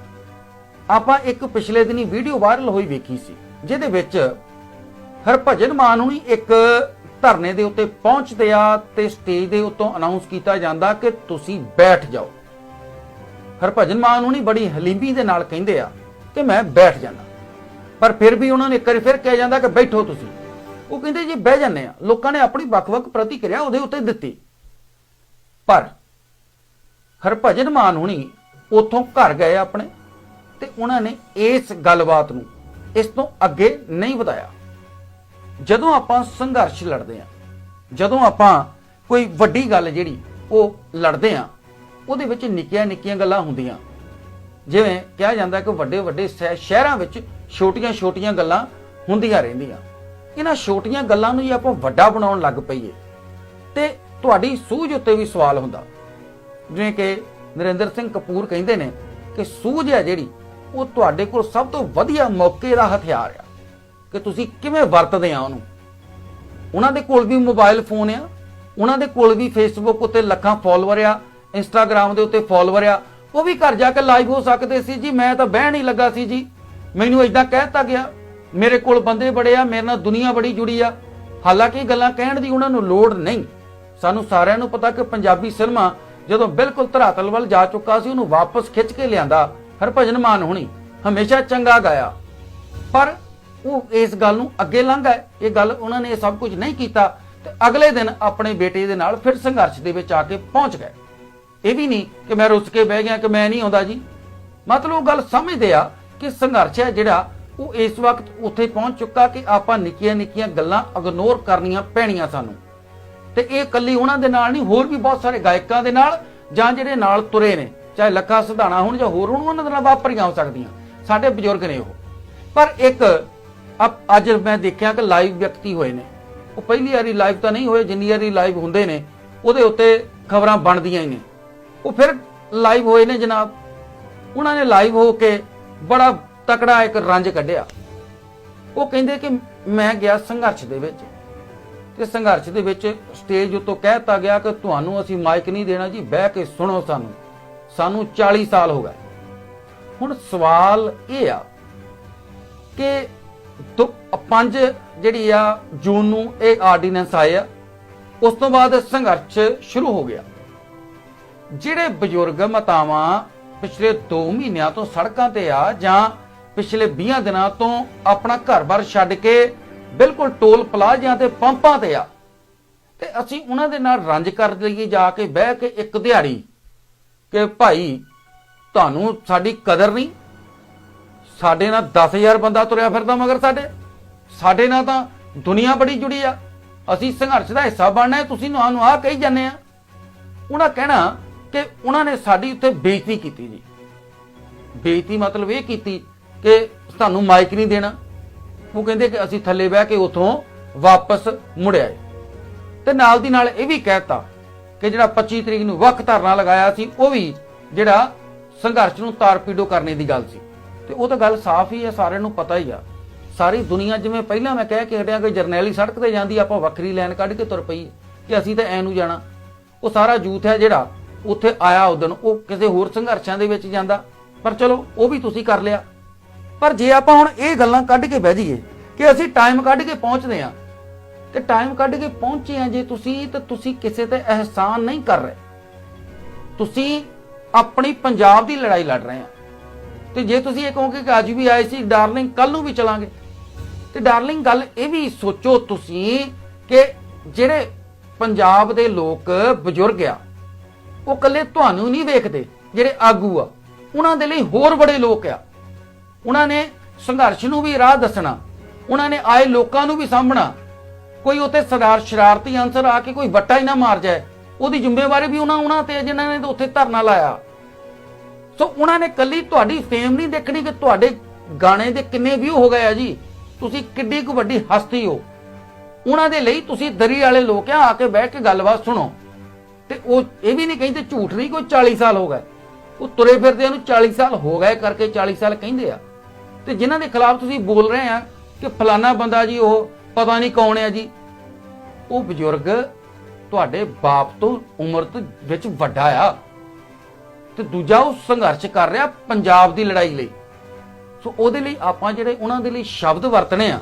ਆਪਾਂ ਇੱਕ ਪਿਛਲੇ ਦਿਨੀ ਵੀਡੀਓ ਵਾਇਰਲ ਹੋਈ ਵੇਖੀ ਸੀ, ਜਿਹਦੇ ਵਿੱਚ ਹਰਭਜਨ ਮਾਨ ਹੁਣੀ ਇੱਕ ਧਰਨੇ ਦੇ ਉੱਤੇ ਪਹੁੰਚਦੇ ਆ ਤੇ ਸਟੇਜ ਦੇ ਉੱਤੋਂ ਅਨਾਉਂਸ ਕੀਤਾ ਜਾਂਦਾ ਕਿ ਤੁਸੀਂ ਬੈਠ ਜਾਓ। ਹਰਭਜਨ ਮਾਨ ਹੁਣੀ ਬੜੀ ਹਲੀਮੀ ਦੇ ਨਾਲ ਕਹਿੰਦੇ ਆ ਕਿ ਮੈਂ ਬੈਠ ਜਾਂਦਾ। ਪਰ ਫਿਰ ਵੀ ਉਹਨਾਂ ਨੇ ਇੱਕ ਵਾਰੀ ਫਿਰ ਕਿਹਾ ਜਾਂਦਾ ਕਿ ਬੈਠੋ ਤੁਸੀਂ। ਉਹ ਕਹਿੰਦੇ ਜੀ, ਬਹਿ ਜਾਂਦੇ ਆ। ਲੋਕਾਂ ਨੇ ਆਪਣੀ ਵੱਖ-ਵੱਖ ਪ੍ਰਤੀਕਿਰਿਆ ਉਹਦੇ ਉੱਤੇ ਦਿੱਤੀ। ਪਰ ਹਰਭਜਨ ਮਾਨ ਹੁਣੀ ਉਥੋਂ ਘਰ ਗਏ ਆਪਣੇ ਤੇ ਉਹਨਾਂ ਨੇ ਇਸ ਗੱਲਬਾਤ ਨੂੰ ਇਸ ਤੋਂ ਅੱਗੇ ਨਹੀਂ ਵਧਾਇਆ। ਜਦੋਂ ਆਪਾਂ ਸੰਘਰਸ਼ ਲੜਦੇ ਆ, ਜਦੋਂ ਆਪਾਂ ਕੋਈ ਵੱਡੀ ਗੱਲ ਜਿਹੜੀ ਉਹ ਲੜਦੇ ਆ ਉਹਦੇ ਵਿੱਚ ਨਿੱਕੀਆਂ ਨਿੱਕੀਆਂ ਗੱਲਾਂ ਹੁੰਦੀਆਂ। ਜਿਵੇਂ ਕਿਹਾ ਜਾਂਦਾ ਕਿ ਵੱਡੇ ਵੱਡੇ ਸ਼ਹਿ- ਸ਼ਹਿਰਾਂ ਵਿੱਚ ਛੋਟੀਆਂ ਛੋਟੀਆਂ ਗੱਲਾਂ ਹੁੰਦੀਆਂ ਰਹਿੰਦੀਆਂ। ਇਹਨਾਂ ਛੋਟੀਆਂ ਗੱਲਾਂ ਨੂੰ ਹੀ ਆਪਾਂ ਵੱਡਾ ਬਣਾਉਣ ਲੱਗ ਪਈਏ। ਤੇ ਤੁਹਾਡੀ ਸੂਝ ਉੱਤੇ ਵੀ ਸਵਾਲ ਹੁੰਦਾ। ਜਿਵੇਂ ਕਿ ਨਰਿੰਦਰ ਸਿੰਘ ਕਪੂਰ ਕਹਿੰਦੇ ਨੇ ਕਿ ਸੂਝ ਹੈ ਜਿਹੜੀ, ਉਹ ਤੁਹਾਡੇ ਕੋਲ ਸਭ ਤੋਂ ਵਧੀਆ ਮੌਕੇ ਦਾ ਹਥਿਆਰ ਆ। ਕਿ ਤੁਸੀਂ ਕਿਵੇਂ ਵਰਤਦੇ ਆ ਉਹਨੂੰ? ਉਹਨਾਂ ਦੇ ਕੋਲ ਵੀ ਮੋਬਾਈਲ ਫੋਨ ਆ, ਉਹਨਾਂ ਦੇ ਕੋਲ ਵੀ ਫੇਸਬੁੱਕ ਉੱਤੇ ਲੱਖਾਂ ਫਾਲੋਅਰ ਆ ਇੰਸਟਾਗ੍ਰam ਦੇ ਉੱਤੇ ਫਾਲੋਅਰ ਆ, ਉਹ ਵੀ ਘਰ ਜਾ ਕੇ ਲਾਈਵ ਹੋ ਸਕਦੇ ਸੀ ਜੀ, ਮੈਂ ਤਾਂ ਬਹਿਣ ਹੀ ਲੱਗਾ ਸੀ ਜੀ। ਮੈਨੂੰ ਇਦਾਂ ਕਹਿਤਾ ਗਿਆ, ਮੇਰੇ ਕੋਲ ਬੰਦੇ ਬੜੇ ਆ, ਮੇਰੇ ਨਾਲ ਦੁਨੀਆ ਬੜੀ ਜੁੜੀ ਆ। ਹਾਲਾਂਕਿ ਇਹ ਗੱਲਾਂ ਕਹਿਣ ਦੀ ਉਹਨਾਂ ਨੂੰ ਲੋੜ ਨਹੀਂ। ਸਾਨੂੰ ਸਾਰਿਆਂ ਨੂੰ ਪਤਾ ਕਿ ਪੰਜਾਬੀ ਸਿਨੇਮਾ ਜਦੋਂ ਬਿਲਕੁਲ ਧਰਾਤਲ ਵੱਲ ਜਾ ਚੁੱਕਾ ਸੀ, ਉਹਨੂੰ ਵਾਪਸ ਖਿੱਚ ਕੇ ਲਿਆਂਦਾ, ਹਰਭਜਨ ਮਾਨ ਹੁਣੀ, ਹਮੇਸ਼ਾ ਚੰਗਾ ਗਾਇਆ। ਪਰ ਉਹ ਇਸ ਗੱਲ ਨੂੰ ਅੱਗੇ ਲੰਘ ਗਏ ਇਹ ਗੱਲ ਉਹਨਾਂ ਨੇ ਇਹ ਸਭ ਕੁਝ ਨਹੀਂ ਕੀਤਾ ਤੇ ਅਗਲੇ ਦਿਨ ਆਪਣੇ ਬੇਟੇ ਦੇ ਨਾਲ ਫਿਰ ਸੰਘਰਸ਼ ਦੇ ਵਿੱਚ ਆ ਕੇ ਪਹੁੰਚ ਗਏ। ਇਹ ਵੀ ਨਹੀਂ ਕਿ ਮੈਂ ਰੁੱਸ ਕੇ ਬਹਿ ਗਿਆ ਕਿ ਮੈਂ ਨਹੀਂ ਆਉਂਦਾ ਜੀ। ਮਤਲਬ ਉਹ ਗੱਲ ਸਮਝਦੇ ਆ ਕਿ ਸੰਘਰਸ਼ ਹੈ ਜਿਹੜਾ ਉਹ ਇਸ ਵਕਤ ਉੱਥੇ ਪਹੁੰਚ ਚੁੱਕਾ ਕਿ ਆਪਾਂ ਨਿੱਕੀਆਂ ਨਿੱਕੀਆਂ ਗੱਲਾਂ ਇਗਨੋਰ ਕਰਨੀਆਂ ਪੈਣੀਆਂ ਸਾਨੂੰ। ਤੇ ਇਹ ਇਕੱਲੀ ਉਹਨਾਂ ਦੇ ਨਾਲ ਨਹੀਂ, ਹੋਰ ਵੀ ਬਹੁਤ ਸਾਰੇ ਗਾਇਕਾਂ ਦੇ ਨਾਲ ਜਾਂ ਜਿਹੜੇ ਨਾਲ ਤੁਰੇ ਨੇ, ਚਾਹੇ ਲੱਖਾ ਸਿਧਾਣਾ ਹੋਣ ਜਾਂ ਹੋਰ ਹੋਣ, ਉਹਨਾਂ ਦੇ ਨਾਲ ਵਾਪਰੀਆਂ ਹੋ ਸਕਦੀਆਂ। ਸਾਡੇ ਬਜ਼ੁਰਗ ਨੇ ਉਹ। ਪਰ ਇੱਕ ਅੱਜ ਮੈਂ ਦੇਖਿਆ ਕਿ ਲਾਈਵ ਵਿਅਕਤੀ ਹੋਏ ਨੇ। ਉਹ ਪਹਿਲੀ ਵਾਰੀ ਲਾਈਵ ਤਾਂ ਨਹੀਂ ਹੋਏ, ਜਿੰਨੀ ਵਾਰੀ ਲਾਈਵ ਹੁੰਦੇ ਨੇ, ਉਹਦੇ ਉੱਤੇ ਖਬਰਾਂ ਬਣਦੀਆਂ ਹੀ ਨੇ। ਉਹ ਫਿਰ ਲਾਈਵ ਹੋਏ ਨੇ ਜਨਾਬ। ਉਹਨਾਂ ਨੇ ਲਾਈਵ ਹੋ ਕੇ ਬੜਾ ਤਕੜਾ ਇੱਕ ਰੰਜ ਕੱਢਿਆ। ਉਹ ਕਹਿੰਦੇ ਕਿ ਮੈਂ ਗਿਆ ਸੰਘਰਸ਼ ਦੇ ਵਿੱਚ। ਤੇ ਸੰਘਰਸ਼ ਦੇ ਵਿੱਚ ਸਟੇਜ ਉੱਤੋਂ ਕਹਿਤਾ ਗਿਆ ਕਿ ਤੁਹਾਨੂੰ ਅਸੀਂ ਮਾਈਕ ਨਹੀਂ ਦੇਣਾ ਜੀ, ਬਹਿ ਕੇ ਸੁਣੋ ਸਾਨੂੰ। ਸਾਨੂੰ 40 ਸਾਲ ਹੋ ਗਏ। ਹੁਣ ਸਵਾਲ ਇਹ ਆ ਕਿ ਦੋ- ਪੰਜ ਜਿਹੜੀ ਆ ਜੂਨ ਨੂੰ ਇਹ ਆਰਡੀਨੈਂਸ ਆਏ ਆ, ਉਸ ਤੋਂ ਬਾਅਦ ਸੰਘਰਸ਼ ਸ਼ੁਰੂ ਹੋ ਗਿਆ। ਜਿਹੜੇ ਬਜ਼ੁਰਗ ਮਾਤਾਵਾਂ ਪਿਛਲੇ 2 ਮਹੀਨਿਆਂ ਤੋਂ ਸੜਕਾਂ ਤੇ ਆ ਜਾਂ ਪਿਛਲੇ 20 ਦਿਨਾਂ ਤੋਂ ਆਪਣਾ ਘਰ-ਬਾਰ ਛੱਡ ਕੇ ਬਿਲਕੁਲ ਟੋਲ ਪਲਾਜ਼ਿਆਂ ਤੇ ਪੰਪਾਂ ਤੇ ਆ, ਤੇ ਅਸੀਂ ਉਹਨਾਂ ਦੇ ਨਾਲ ਰੰਜ ਕਰ ਲਈਏ ਜਾ ਕੇ ਬਹਿ ਕੇ ਇੱਕ ਦਿਹਾੜੀ ਕਿ ਭਾਈ, ਤੁਹਾਨੂੰ ਸਾਡੀ ਕਦਰ ਨਹੀਂ। ਸਾਡੇ ਨਾਲ 10000 ਬੰਦਾ ਤੁਰਿਆ ਫਿਰਦਾ ਮਗਰ ਸਾਡੇ। ਸਾਡੇ ਨਾਲ ਤਾਂ ਦੁਨੀਆ ਬੜੀ ਜੁੜੀ ਆ। ਅਸੀਂ ਸੰਘਰਸ਼ ਦਾ ਹਿੱਸਾ ਬਣਨਾ ਹੈ, ਤੁਸੀਂ ਸਾਨੂੰ ਆਹ ਕਹੀ ਜਾਂਦੇ ਆ। ਉਹਨਾਂ ਕਹਿਣਾ ਕਿ ਉਹਨਾਂ ਨੇ ਸਾਡੀ ਉੱਤੇ ਬੇਇੱਜ਼ਤੀ ਕੀਤੀ ਜੀ। ਬੇਇੱਜ਼ਤੀ ਮਤਲਬ ਇਹ ਕੀਤੀ ਕਿ ਤੁਹਾਨੂੰ ਮਾਈਕ ਨਹੀਂ ਦੇਣਾ। ਉਹ ਕਹਿੰਦੇ ਕਿ ਅਸੀਂ ਥੱਲੇ ਬਹਿ ਕੇ ਉਥੋਂ ਵਾਪਸ ਮੁੜ ਆਏ। ਤੇ ਨਾਲ ਦੀ ਨਾਲ ਇਹ ਵੀ ਕਹਿਤਾ ਕਿ ਜਿਹੜਾ 25 ਤਰੀਕ ਨੂੰ ਵੱਖ ਧਰਨਾ ਲਗਾਇਆ ਸੀ, ਉਹ ਵੀ ਜਿਹੜਾ ਸੰਘਰਸ਼ ਨੂੰ ਤਾਰਪੀਡੋ ਕਰਨੇ ਦੀ ਗੱਲ ਸੀ। ਤੇ ਉਹ ਤਾਂ ਗੱਲ ਸਾਫ਼ ਹੀ ਹੈ, ਸਾਰਿਆਂ ਨੂੰ ਪਤਾ ਹੀ ਆ। ਸਾਰੀ ਦੁਨੀਆ ਜਿਵੇਂ ਪਹਿਲਾਂ ਮੈਂ ਕਹਿ ਕੇ ਹਟਿਆ ਕਿ ਜਰਨੈਲੀ ਸੜਕ ਤੇ ਜਾਂਦੀ, ਆਪਾਂ ਵੱਖਰੀ ਲਾਈਨ ਕੱਢ ਕੇ ਤੁਰ ਪਈ ਕਿ ਅਸੀਂ ਤਾਂ ਐ ਨੂੰ ਜਾਣਾ। ਉਹ ਸਾਰਾ ਯੂਥ ਹੈ ਜਿਹੜਾ ਉੱਥੇ ਆਇਆ ਉਦਣ ਉਹ ਕਿਸੇ ਹੋਰ ਸੰਘਰਸ਼ਾਂ ਦੇ ਵਿੱਚ ਜਾਂਦਾ। ਪਰ ਚਲੋ, ਉਹ ਵੀ ਤੁਸੀਂ ਕਰ ਲਿਆ। ਪਰ ਜੇ ਆਪਾਂ ਹੁਣ ਇਹ ਗੱਲਾਂ ਕੱਢ ਕੇ ਬਹਿ ਜਾਈਏ ਕਿ ਅਸੀਂ ਟਾਈਮ ਕੱਢ ਕੇ ਪਹੁੰਚਦੇ ਆ ਤੇ ਟਾਈਮ ਕੱਢ ਕੇ ਪਹੁੰਚੇ ਆ ਜੇ ਤੁਸੀਂ, ਤਾਂ ਤੁਸੀਂ ਕਿਸੇ ਤੇ ਅਹਿਸਾਨ ਨਹੀਂ ਕਰ ਰਹੇ। ਤੁਸੀਂ ਆਪਣੀ ਪੰਜਾਬ ਦੀ ਲੜਾਈ ਲੜ ਰਹੇ ਆ ਤੇ ਜੇ ਤੁਸੀਂ ਇਹ ਕਹੋਗੇ ਕਿ ਅੱਜ ਵੀ ਆਏ ਸੀ ਡਾਰਲਿੰਗ ਕੱਲ ਨੂੰ ਵੀ ਚਲਾਂਗੇ। ਤੇ ਡਾਰਲਿੰਗ ਗੱਲ ਇਹ ਵੀ ਸੋਚੋ ਤੁਸੀਂ ਕਿ ਜਿਹੜੇ ਪੰਜਾਬ ਦੇ ਲੋਕ ਬਜ਼ੁਰਗ ਆ ਉਹ ਕੱਲੇ ਤੁਹਾਨੂੰ ਨਹੀਂ ਵੇਖਦੇ, ਜਿਹੜੇ ਆਗੂ ਆ। ਉਹਨਾਂ ਦੇ ਲਈ ਹੋਰ ਬੜੇ ਲੋਕ ਆ। ਉਹਨਾਂ ਨੇ ਸੰਘਰਸ਼ ਨੂੰ ਵੀ ਰਾਹ ਦੱਸਣਾ, ਉਹਨਾਂ ਨੇ ਆਏ ਲੋਕਾਂ ਨੂੰ ਵੀ ਸਾਂਭਣਾ। ਕੋਈ ਉਤੇ ਸਰਦਾਰ ਸ਼ਰਾਰਤੀ ਅੰਸਰ ਆ ਕੇ ਕੋਈ ਵੱਟਾ ਹੀ ਨਾ ਮਾਰ ਜਾਏ। ਉਹਦੀ ਜ਼ਿੰਮੇਵਾਰੀ ਵੀ ਉਹਨਾਂ ਉਹਨਾਂ ਤੇ ਹੈ ਜਿਨ੍ਹਾਂ ਨੇ ਉੱਥੇ ਧਰਨਾ ਲਾਇਆ। ਸੋ ਉਹਨਾਂ ਨੇ ਕੱਲੀ ਤੁਹਾਡੀ ਫੇਮ ਨਹੀਂ ਦੇਖਣੀ ਕਿ ਤੁਹਾਡੇ ਗਾਣੇ ਦੇ ਕਿੰਨੇ ਵਿਊ ਹੋ ਗਏ ਆ ਜੀ। ਤੁਸੀਂ ਕਿੱਡੀ ਕੁ ਵੱਡੀ ਹਸਤੀ ਹੋ। ਉਹਨਾਂ ਦੇ ਲਈ ਤੁਸੀਂ ਦਰੀ ਵਾਲੇ ਲੋਕ ਆ ਆ ਕੇ ਬਹਿ ਕੇ ਗੱਲਬਾਤ ਸੁਣੋ। ਤੇ ਉਹ ਇਹ ਵੀ ਨਹੀਂ ਕਹਿੰਦੇ ਝੂਠ ਨਹੀਂ, ਕੋਈ 40 ਸਾਲ ਹੋ ਗਏ। ਉਹ ਤੁਰੇ ਫਿਰਦੇ ਨੂੰ 40 ਸਾਲ ਹੋ ਗਏ ਕਰਕੇ 40 ਸਾਲ ਕਹਿੰਦੇ ਆ। ਤੇ ਜਿਨ੍ਹਾਂ ਦੇ ਖਿਲਾਫ ਤੁਸੀਂ ਬੋਲ ਰਹੇ ਆ ਕਿ ਫਲਾਨਾ ਬੰਦਾ ਜੀ ਉਹ, ਪਤਾ ਨਹੀਂ ਕੌਣ ਹੈ ਜੀ। ਉਹ ਬਜ਼ੁਰਗ ਤੁਹਾਡੇ ਬਾਪ ਤੋਂ ਉਮਰ ਤੋਂ ਵਿੱਚ ਵੱਡਾ ਆ। ਤੇ ਦੂਜਾ ਉਹ ਸੰਘਰਸ਼ ਕਰ ਰਿਹਾ ਪੰਜਾਬ ਦੀ ਲੜਾਈ ਲਈ। ਸੋ ਉਹਦੇ ਲਈ ਆਪਾਂ ਜਿਹੜੇ ਉਹਨਾਂ ਦੇ ਲਈ ਸ਼ਬਦ ਵਰਤਣੇ ਆ,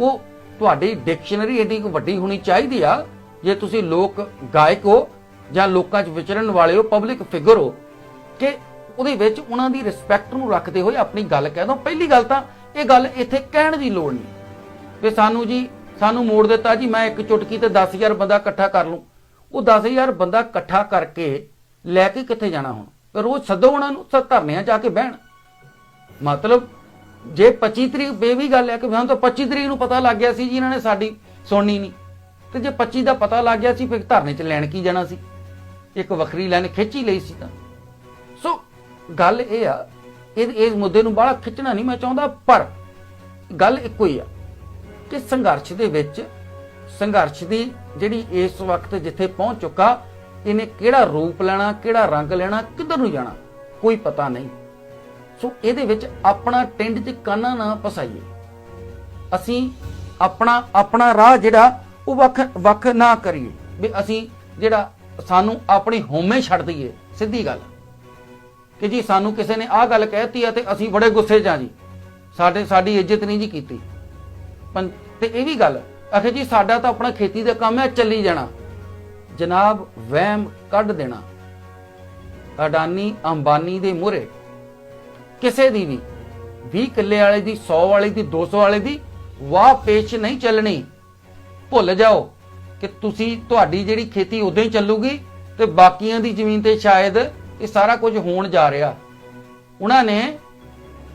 ਉਹ ਤੁਹਾਡੀ ਡਿਕਸ਼ਨਰੀ ਏਡੀ ਵੱਡੀ ਹੋਣੀ ਚਾਹੀਦੀ ਆ। ਜੇ ਤੁਸੀਂ ਲੋਕ ਗਾਇਕ ਹੋ ਜਾਂ ਲੋਕਾਂ 'ਚ ਵਿਚਰਨ ਵਾਲੇ ਹੋ ਪਬਲਿਕ ਫਿਗਰ ਹੋ, ਕਿ ਉਹਦੇ ਵਿੱਚ ਉਹਨਾਂ ਦੀ ਰਿਸਪੈਕਟ ਨੂੰ ਰੱਖਦੇ ਹੋਏ ਆਪਣੀ ਗੱਲ ਕਹਿ ਦੋ ਪਹਿਲੀ ਗੱਲ ਤਾਂ ਇਹ ਗੱਲ ਇੱਥੇ ਕਹਿਣ ਦੀ ਲੋੜ ਨਹੀਂ। ਵੀ ਸਾਨੂੰ ਜੀ, ਸਾਨੂੰ ਮੋੜ ਦਿੱਤਾ ਜੀ, ਮੈਂ ਇੱਕ ਚੁਟਕੀ ਤੇ 10000 ਬੰਦਾ ਇਕੱਠਾ ਕਰ ਲੂੰ ਉਹ 10000 ਬੰਦਾ ਇਕੱਠਾ ਕਰਕੇ ਲੈ ਕੇ ਕਿੱਥੇ ਜਾਣਾ ਹੁਣ? ਰੋਜ਼ ਸੱਦੋ ਉਹਨਾਂ ਨੂੰ ਸ- ਧਰਨਿਆਂ ਜਾ ਕੇ ਬਹਿਣ। ਮਤਲਬ ਜੇ 25 ਤਰੀਕ ਬੇ ਵੀ ਗੱਲ ਹੈ ਕਿ ਸਾਨੂੰ ਤਾਂ 25 ਤਰੀਕ ਨੂੰ ਪਤਾ ਲੱਗ ਗਿਆ ਸੀ ਜੀ, ਇਹਨਾਂ ਨੇ ਸਾਡੀ ਸੁਣਨੀ ਨਹੀਂ। ਤੇ ਜੇ 25 ਦਾ ਪਤਾ ਲੱਗ ਗਿਆ ਸੀ, ਫਿਰ ਧਰਨੇ 'ਚ ਲੈਣ ਕੀ ਜਾਣਾ ਸੀ? ਇੱਕ ਵੱਖਰੀ ਲਾਈਨ ਖਿੱਚੀ ਲਈ ਸੀ ਤਾਂ। ਸੋ ਗੱਲ ਇਹ ਆ, ਇਹ ਇਸ ਮੁੱਦੇ ਨੂੰ ਬਾਹਲਾ ਖਿੱਚਣਾ ਨਹੀਂ ਮੈਂ ਚਾਹੁੰਦਾ, ਪਰ ਗੱਲ ਇੱਕੋ ਹੀ ਆ ਕਿ ਸੰਘਰਸ਼ ਦੇ ਵਿੱਚ, ਸੰਘਰਸ਼ ਦੀ ਜਿਹੜੀ ਇਸ ਵਕਤ ਜਿੱਥੇ ਪਹੁੰਚ ਚੁੱਕਾ, ਇਹਨੇ ਕਿਹੜਾ ਰੂਪ ਲੈਣਾ, ਕਿਹੜਾ ਰੰਗ ਲੈਣਾ, ਕਿੱਧਰ ਨੂੰ ਜਾਣਾ, ਕੋਈ ਪਤਾ ਨਹੀਂ। ਸੋ ਇਹਦੇ ਵਿੱਚ ਆਪਣਾ ਟਿੰਡ 'ਚ ਕਾਨਾ ਨਾ ਫਸਾਈਏ। ਅਸੀਂ ਆਪਣਾ ਆਪਣਾ ਰਾਹ ਜਿਹੜਾ ਉਹ ਵੱਖ ਵੱਖ ਨਾ ਕਰੀਏ। ਵੀ ਅਸੀਂ ਜਿਹੜਾ ਸਾਨੂੰ ਆਪਣੀ ਹੋਮੇ ਛੱਡ ਦਈਏ, ਸਿੱਧੀ ਗੱਲ। ਕਿ ਜੀ ਸਾਨੂੰ ਕਿਸੇ ਨੇ ਆਹ ਗੱਲ ਕਹਿਤੀ ਆ ਤੇ ਅਸੀਂ ਬੜੇ ਗੁੱਸੇ 'ਚ ਆ ਜੀ। ਸਾਡੇ, ਸਾਡੀ ਇੱਜ਼ਤ ਨਹੀਂ ਜੀ ਕੀਤੀ। ਤੇ ਇਹ ਵੀ ਗੱਲ, ਆਖੇ ਜੀ ਸਾਡਾ ਤਾਂ ਆਪਣਾ ਖੇਤੀ ਦਾ ਕੰਮ ਹੈ, ਚੱਲੀ ਜਾਣਾ। ਜਨਾਬ, ਵਹਿਮ ਕੱਢ ਦੇਣਾ। ਅਡਾਨੀ, ਅੰਬਾਨੀ ਦੇ ਮੂਹਰੇ। ਕਿਸੇ ਦੀ ਵੀ 20 ਕਿੱਲੇ ਵਾਲੇ ਦੀ 100 ਵਾਲੇ ਦੀ 200 ਵਾਲੇ ਦੀ ਵਾਹ ਪੇਚ ਨਹੀਂ ਚੱਲਣੀ। ਭੁੱਲ ਜਾਓ। ਕਿ ਤੁਸੀਂ ਤੁਹਾਡੀ ਜਿਹੜੀ ਖੇਤੀ ਉਦੋਂ ਹੀ ਚੱਲੂਗੀ ਤੇ ਬਾਕੀਆਂ ਦੀ ਜ਼ਮੀਨ ਤੇ ਸ਼ਾਇਦ ਇਹ ਸਾਰਾ ਕੁਝ ਹੋਣ ਜਾ ਰਿਹਾ। ਉਹਨਾਂ ਨੇ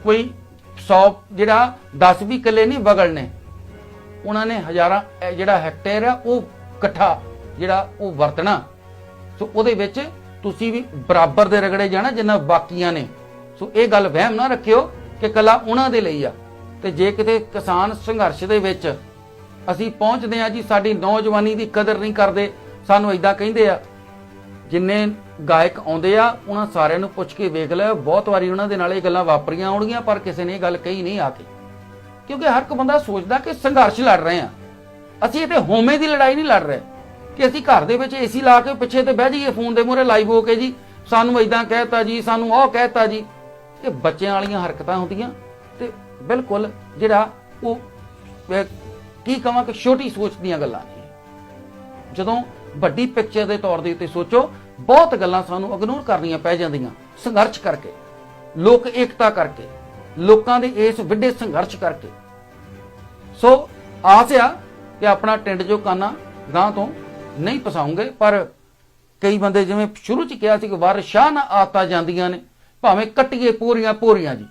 ਕੋਈ 100 ਜਿਹੜਾ 10 ਵੀ ਕਿੱਲੇ ਨਹੀਂ ਬਗਲਨੇ ਉਹਨਾਂ ਨੇ ਹਜ਼ਾਰਾਂ ਜਿਹੜਾ ਹੈਕਟੇਅਰ ਆ, ਉਹ ਇਕੱਠਾ ਜਿਹੜਾ ਉਹ ਵਰਤਣਾ। ਸੋ ਉਹਦੇ ਵਿੱਚ ਤੁਸੀਂ ਵੀ ਬਰਾਬਰ ਦੇ ਰਗੜੇ ਜਾਣਾ ਜਿੰਨਾ ਬਾਕੀਆਂ ਨੇ। ਸੋ ਇਹ ਗੱਲ ਵਹਿਮ ਨਾ ਰੱਖਿਓ ਕਿ ਕਲਾ ਉਹਨਾਂ ਦੇ ਲਈ ਆ। ਤੇ ਜੇ ਕਿਤੇ ਕਿਸਾਨ ਸੰਘਰਸ਼ ਦੇ ਵਿੱਚ ਅਸੀਂ ਪਹੁੰਚਦੇ ਆ ਜੀ, ਸਾਡੀ ਨੌਜਵਾਨੀ ਦੀ ਕਦਰ ਨਹੀਂ ਕਰਦੇ। ਸਾਨੂੰ ਇਦਾਂ ਕਹਿੰਦੇ ਆ, ਜਿੰਨੇ ਗਾਇਕ ਆਉਂਦੇ ਆ, ਉਹਨਾਂ ਸਾਰਿਆਂ ਨੂੰ ਪੁੱਛ ਕੇ ਵੇਖ ਲਿਓ ਬਹੁਤ ਵਾਰੀ ਉਹਨਾਂ ਦੇ ਨਾਲ ਇਹ ਗੱਲਾਂ ਵਾਪਰੀਆਂ ਆਉਣਗੀਆਂ, ਪਰ ਕਿਸੇ ਨੇ ਇਹ ਗੱਲ ਕਹੀ ਨਹੀਂ ਆ ਕੇ। ਕਿਉਂਕਿ ਹਰ ਇੱਕ ਬੰਦਾ ਸੋਚਦਾ ਕਿ ਸੰਘਰਸ਼ ਲੜ ਰਹੇ ਆ। ਅਸੀਂ ਇਹਦੇ ਹੋਮੇ ਦੀ ਲੜਾਈ ਨਹੀਂ ਲੜ ਰਹੇ। ਕਿ ਅਸੀਂ ਘਰ ਦੇ ਵਿੱਚ ਏਸੀ ਲਾ ਕੇ ਪਿੱਛੇ ਤੇ ਬਹਿ ਜਾਈਏ, ਫੋਨ ਦੇ ਮੂਹਰੇ ਲਾਈਵ ਹੋ ਕੇ ਜੀ। ਸਾਨੂੰ ਇਦਾਂ ਕਹਿਤਾ ਜੀ, ਸਾਨੂੰ ਉਹ ਕਹਿਤਾ ਜੀ। ਇਹ ਬੱਚਿਆਂ ਵਾਲੀਆਂ ਹਰਕਤਾਂ ਹੁੰਦੀਆਂ। ਤੇ ਬਿਲਕੁਲ ਜਿਹੜਾ ਉਹ ਕੀ ਕਹਾਂ ਕਿ ਛੋਟੀ ਸੋਚ ਦੀਆਂ ਗੱਲਾਂ ਨੇ। ਜਦੋਂ ਵੱਡੀ ਪਿਕਚਰ ਦੇ ਤੌਰ ਦੇ ਉੱਤੇ ਸੋਚੋ, ਬਹੁਤ ਗੱਲਾਂ ਸਾਨੂੰ ਇਗਨੋਰ ਕਰਨੀਆਂ ਪੈ ਜਾਂਦੀਆਂ, ਸੰਘਰਸ਼ ਕਰਕੇ, ਲੋਕ ਏਕਤਾ ਕਰਕੇ, ਲੋਕਾਂ ਦੇ ਇਸ ਵੱਡੇ ਸੰਘਰਸ਼ ਕਰਕੇ। ਸੋ ਆਸ ਆ ਕਿ ਆਪਣਾ ਟਿੰਡ ਜੋ ਕਾਨਾ ਗਾਂ ਤੋਂ ਨਹੀਂ ਪਸਾਉਂਗੇ ਪਰ ਕਈ ਬੰਦੇ ਜਿਵੇਂ ਸ਼ੁਰੂ ਚ ਕਿਹਾ ਸੀ ਕਿ ਵਰਸ਼ਾ ਨਾ ਆਤਾ ਜਾਂਦੀਆਂ ਨੇ, ਭਾਵੇਂ ਕੱਟੀਏ ਪੂਰੀਆਂ ਪੂਰੀਆਂ ਜੀ।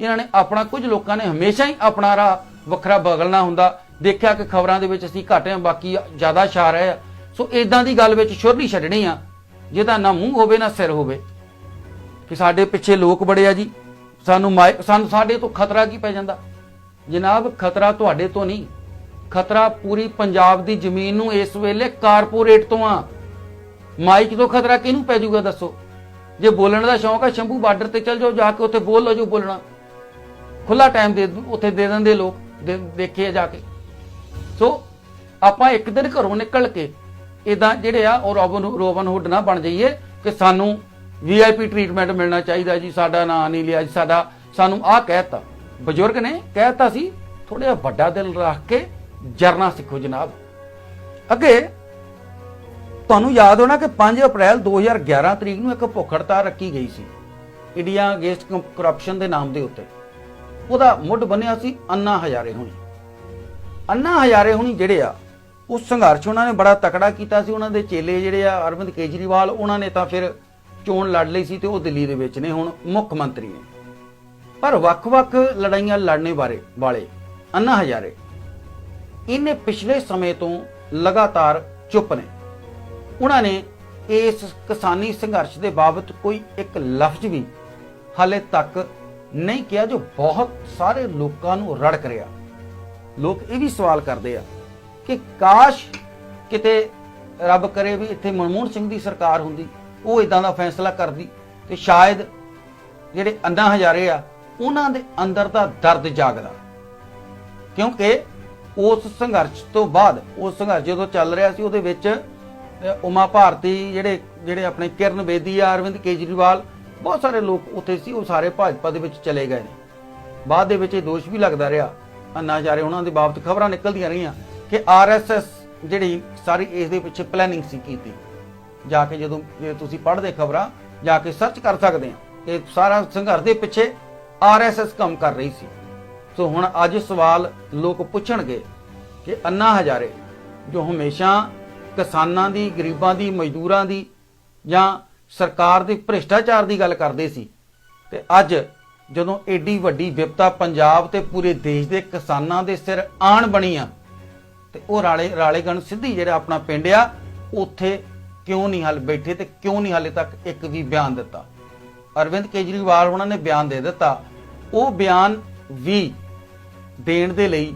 ਇਹਨਾਂ ਨੇ ਆਪਣਾ ਕੁਝ ਲੋਕਾਂ ਨੇ ਹਮੇਸ਼ਾ ਹੀ ਆਪਣਾ ਰਾਹ ਵੱਖਰਾ ਬਗਲਣਾ ਹੁੰਦਾ ਦੇਖਿਆ ਕਿ ਖਬਰਾਂ ਦੇ ਵਿੱਚ ਅਸੀਂ ਘੱਟ ਹਾਂ, ਬਾਕੀ ਜ਼ਿਆਦਾ ਛਾ ਰਹੇ ਆ ਸੋ ਇਦਾਂ ਦੀ ਗੱਲ ਵਿੱਚ ਸ਼ੁਰ ਨਹੀਂ ਛੱਡਣੀ ਆ। ਜਿਹਦਾ ਨਾ ਮੂੰਹ ਹੋਵੇ, ਨਾ ਸਿਰ ਹੋਵੇ। ਕਿ ਸਾਡੇ ਪਿੱਛੇ ਲੋਕ ਬੜੇ ਆ ਜੀ। ਸਾਨੂੰ ਮਾਇ- ਸਾਨੂੰ ਸਾਡੇ ਤੋਂ ਖਤਰਾ ਕੀ ਪੈ ਜਾਂਦਾ? ਜਨਾਬ, ਖਤਰਾ ਤੁਹਾਡੇ ਤੋਂ ਨਹੀਂ। ਖਤਰਾ ਪੂਰੀ ਪੰਜਾਬ ਦੀ ਜ਼ਮੀਨ ਨੂੰ ਇਸ ਵੇਲੇ ਕਾਰਪੋਰੇਟ ਤੋਂ ਆ। ਮਾਈਕ ਤੋਂ ਖਤਰਾ ਕਿਹਨੂੰ ਪੈ ਜਾਊਗਾ, ਦੱਸੋ? ਜੇ ਬੋਲਣ ਦਾ ਸ਼ੌਂਕ ਆ, ਸ਼ੰਭੂ ਬਾਰਡਰ ਤੇ ਚੱਲ ਜਾਓ, ਜਾ ਕੇ ਉੱਥੇ ਬੋਲ ਲਓ ਜੋ ਬੋਲਣਾ। ਖੁੱਲਾ ਟਾਈਮ ਦੇ, ਉੱਥੇ ਦੇ ਦਿੰਦੇ ਲੋਕ ਦੇਖੇ ਆ ਜਾ ਕੇ। ਸੋ ਆਪਾਂ ਇੱਕ ਦਿਨ ਘਰੋਂ ਨਿਕਲ ਕੇ ਇਦਾਂ ਜਿਹੜੇ ਆ ਉਹ ਰੋਬਨ ਰੋਬਨ ਹੁੱਡ ਨਾ ਬਣ ਜਾਈਏ ਕਿ ਸਾਨੂੰ ਵੀਆਈਪੀ ਟ੍ਰੀਟਮੈਂਟ ਮਿਲਣਾ ਚਾਹੀਦਾ ਜੀ, ਸਾਡਾ ਨਾਂ ਨਹੀਂ ਲਿਆ ਜੀ, ਸਾਡਾ ਸਾਨੂੰ ਆਹ ਕਹਿਤਾ। ਬਜ਼ੁਰਗ ਨੇ ਕਹਿਤਾ ਸੀ ਥੋੜਾ ਜਿਹਾ ਵੱਡਾ ਦਿਲ ਰੱਖ ਕੇ ਜਰਨਾ ਸਿੱਖੋ ਜਨਾਬ। ਅੱਗੇ ਤੁਹਾਨੂੰ ਯਾਦ ਹੋਣਾ ਕਿ 5 ਅਪ੍ਰੈਲ 2011 ਤਰੀਕ ਨੂੰ ਇੱਕ ਭੁੱਖ ਹੜਤਾਲ ਰੱਖੀ ਗਈ ਸੀ। ਇੰਡੀਆ ਅਗੇਂਸਟ ਕਰਪਸ਼ਨ ਦੇ ਨਾਮ ਦੇ ਉੱਤੇ। ਉਹਦਾ ਮੁੱਢ ਬੰਨਿਆ ਸੀ ਅੰਨਾ ਹਜ਼ਾਰੇ ਹੁਣੀ। ਅੰਨਾ ਹਜ਼ਾਰੇ ਹੁਣੀ ਜਿਹੜੇ ਆ, ਉਸ ਸੰਘਰਸ਼ ਉਹਨਾਂ ਨੇ ਬੜਾ ਤਕੜਾ ਕੀਤਾ ਸੀ, ਉਹਨਾਂ ਦੇ ਚੇਲੇ ਜਿਹੜੇ ਆ ਅਰਵਿੰਦ ਕੇਜਰੀਵਾਲ, ਉਹਨਾਂ ਨੇ ਤਾਂ ਫਿਰ ਚੋਣ ਲੜ ਲਈ ਸੀ ਤੇ ਉਹ ਦਿੱਲੀ ਦੇ ਵਿੱਚ ਨੇ ਹੁਣ ਮੁੱਖ ਮੰਤਰੀ ਨੇ। ਪਰ ਵੱਖ-ਵੱਖ ਲੜਾਈਆਂ ਲੜਨੇ ਬਾਰੇ ਵਾਲੇ ਅੰਨਾ ਹਜ਼ਾਰੇ ਇਹਨੇ ਪਿਛਲੇ ਸਮੇਂ ਤੋਂ ਲਗਾਤਾਰ ਚੁੱਪ ਨੇ। ਉਹਨਾਂ ਨੇ ਇਸ ਕਿਸਾਨੀ ਸੰਘਰਸ਼ ਦੇ ਬਾਬਤ ਕੋਈ ਇੱਕ ਲਫ਼ਜ਼ ਵੀ ਹਾਲੇ ਤੱਕ ਨਹੀਂ ਕਿਹਾ ਜੋ ਬਹੁਤ ਸਾਰੇ ਲੋਕਾਂ ਨੂੰ ਰੜਕ ਰਿਹਾ। ਲੋਕ ਇਹ ਵੀ ਸਵਾਲ ਕਰਦੇ ਆ ਕਿ ਕਾਸ਼ ਕਿਤੇ ਰੱਬ ਕਰੇ ਵੀ ਇੱਥੇ ਮਨਮੋਹਨ ਸਿੰਘ ਦੀ ਸਰਕਾਰ ਹੁੰਦੀ, ਉਹ ਇਦਾਂ ਦਾ ਫੈਸਲਾ ਕਰਦੀ ਤੇ ਸ਼ਾਇਦ ਜਿਹੜੇ ਅੰਨਾ ਹਜ਼ਾਰੇ ਆ, ਉਹਨਾਂ ਦੇ ਅੰਦਰ ਦਾ ਦਰਦ ਜਾਗਦਾ। ਕਿਉਂਕਿ ਉਸ ਸੰਘਰਸ਼ ਤੋਂ ਬਾਅਦ, ਉਸ ਸੰਘਰਸ਼ ਜਦੋਂ ਚੱਲ ਰਿਹਾ ਸੀ, ਉਹਦੇ ਵਿੱਚ ਉਮਾ ਭਾਰਤੀ ਜਿਹੜੇ ਜਿਹੜੇ ਆਪਣੇ ਕਿਰਨ ਬੇਦੀ ਆ, ਅਰਵਿੰਦ ਕੇਜਰੀਵਾਲ, ਬਹੁਤ ਸਾਰੇ ਲੋਕ ਉੱਥੇ ਸੀ, ਉਹ ਸਾਰੇ ਭਾਜਪਾ ਦੇ ਵਿੱਚ ਚਲੇ ਗਏ ਨੇ। ਬਾਅਦ ਦੇ ਵਿੱਚ ਇਹ ਦੋਸ਼ ਵੀ ਲੱਗਦਾ ਰਿਹਾ ਅੰਨਾ ਹਜ਼ਾਰੇ ਉਹਨਾਂ ਦੇ ਬਾਬਤ ਖਬਰਾਂ ਨਿਕਲਦੀਆਂ ਰਹੀਆਂ ਕਿ ਆਰਐਸਐਸ ਜਿਹੜੀ ਸਾਰੀ ਇਸ ਦੇ ਪਿੱਛੇ ਪਲੈਨਿੰਗ ਸੀ ਕੀਤੀ। ਜਾ ਕੇ ਜਦੋਂ, ਜੇ ਤੁਸੀਂ ਪੜ੍ਹਦੇ ਖਬਰਾਂ, ਜਾ ਕੇ ਸਰਚ ਕਰ ਸਕਦੇ ਆ ਇਹ ਸਾਰਾ ਸੰਘਰਸ਼ ਦੇ ਪਿੱਛੇ ਆਰਐਸਐਸ ਕੰਮ ਕਰ ਰਹੀ ਸੀ। ਸੋ ਹੁਣ ਅੱਜ ਸਵਾਲ ਲੋਕ ਪੁੱਛਣਗੇ ਕਿ ਅੰਨਾ ਹਜ਼ਾਰੇ, ਜੋ ਹਮੇਸ਼ਾ ਕਿਸਾਨਾਂ ਦੀ, ਗਰੀਬਾਂ ਦੀ, ਮਜ਼ਦੂਰਾਂ ਦੀ ਜਾਂ ਸਰਕਾਰ ਦੇ ਭ੍ਰਿਸ਼ਟਾਚਾਰ ਦੀ ਗੱਲ ਕਰਦੇ ਸੀ, ਤੇ ਅੱਜ ਜਦੋਂ ਐਡੀ ਵੱਡੀ ਵਿਪਤਾ ਪੰਜਾਬ ਤੇ ਪੂਰੇ ਦੇਸ਼ ਦੇ ਕਿਸਾਨਾਂ ਦੇ ਸਿਰ ਆਣ ਬਣੀ ਆ, ਤੇ ਉਹ ਰਾਲੇ ਰਾਲੇਗਣ ਸਿੱਧੀ ਜਿਹੜਾ ਆਪਣਾ ਪਿੰਡ ਆ, ਉੱਥੇ ਕਿਉਂ ਨਹੀਂ ਹਲ ਬੈਠੇ ਤੇ ਕਿਉਂ ਨਹੀਂ ਹਾਲੇ ਤੱਕ ਇੱਕ ਵੀ ਬਿਆਨ ਦਿੱਤਾ? ਅਰਵਿੰਦ ਕੇਜਰੀਵਾਲ ਉਹਨਾਂ ਨੇ ਬਿਆਨ ਦੇ ਦਿੱਤਾ। ਉਹ ਬਿਆਨ ਵੀ ਦੇਣ ਦੇ ਲਈ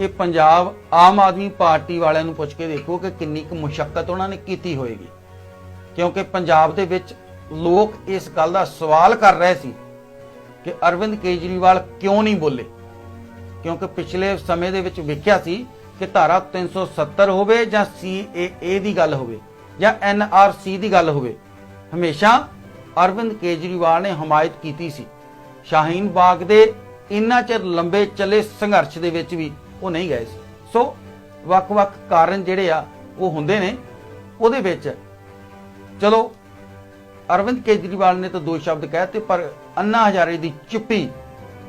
ਇਹ ਪੰਜਾਬ ਆਮ ਆਦਮੀ ਪਾਰਟੀ ਵਾਲਿਆਂ ਨੂੰ ਪੁੱਛ ਕੇ ਦੇਖੋ ਕਿ ਕਿੰਨੀ ਕੁ ਮੁਸ਼ਕਲ ਉਹਨਾਂ ਨੇ ਕੀਤੀ ਹੋਏਗੀ। ਕਿਉਂਕਿ ਪੰਜਾਬ ਦੇ ਵਿੱਚ ਲੋਕ ਇਸ ਗੱਲ ਦਾ ਸਵਾਲ ਕਰ ਰਹੇ ਸੀ ਕਿ ਅਰਵਿੰਦ ਕੇਜਰੀਵਾਲ ਕਿਉਂ ਨਹੀਂ ਬੋਲੇ? ਕਿਉਂਕਿ ਪਿਛਲੇ ਸਮੇਂ ਦੇ ਵਿੱਚ ਵੇਖਿਆ ਸੀ ਕਿ ਧਾਰਾ 370 ਹੋਵੇ ਜਾਂ ਸੀਏਏ ਦੀ ਗੱਲ ਹੋਵੇ ਜਾਂ ਐਨਆਰਸੀ ਦੀ ਗੱਲ ਹੋਵੇ, ਹਮੇਸ਼ਾ ਅਰਵਿੰਦ ਕੇਜਰੀਵਾਲ ਨੇ ਹਮਾਇਤ ਕੀਤੀ ਸੀ। ਸ਼ਾਹੀਨ ਬਾਗ ਦੇ ਇੰਨਾ ਚਿਰ ਲੰਬੇ ਚੱਲੇ ਸੰਘਰਸ਼ ਦੇ ਵਿੱਚ ਵੀ ਉਹ ਨਹੀਂ ਗਏ ਸੀ। ਸੋ ਵੱਖ-ਵੱਖ ਕਾਰਨ ਜਿਹੜੇ ਆ, ਉਹ ਹੁੰਦੇ ਨੇ। ਉਹਦੇ ਵਿੱਚ ਚਲੋ, ਅਰਵਿੰਦ ਕੇਜਰੀਵਾਲ ਨੇ ਤਾਂ ਦੋ ਸ਼ਬਦ ਕਹਿਤੇ, ਪਰ ਅੰਨਾ ਹਜ਼ਾਰੇ ਦੀ ਚੁੱਪੀ।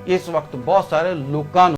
ਇਸ ਵਕਤ ਬਹੁਤ ਸਾਰੇ ਲੋਕਾਂ ਨੂੰ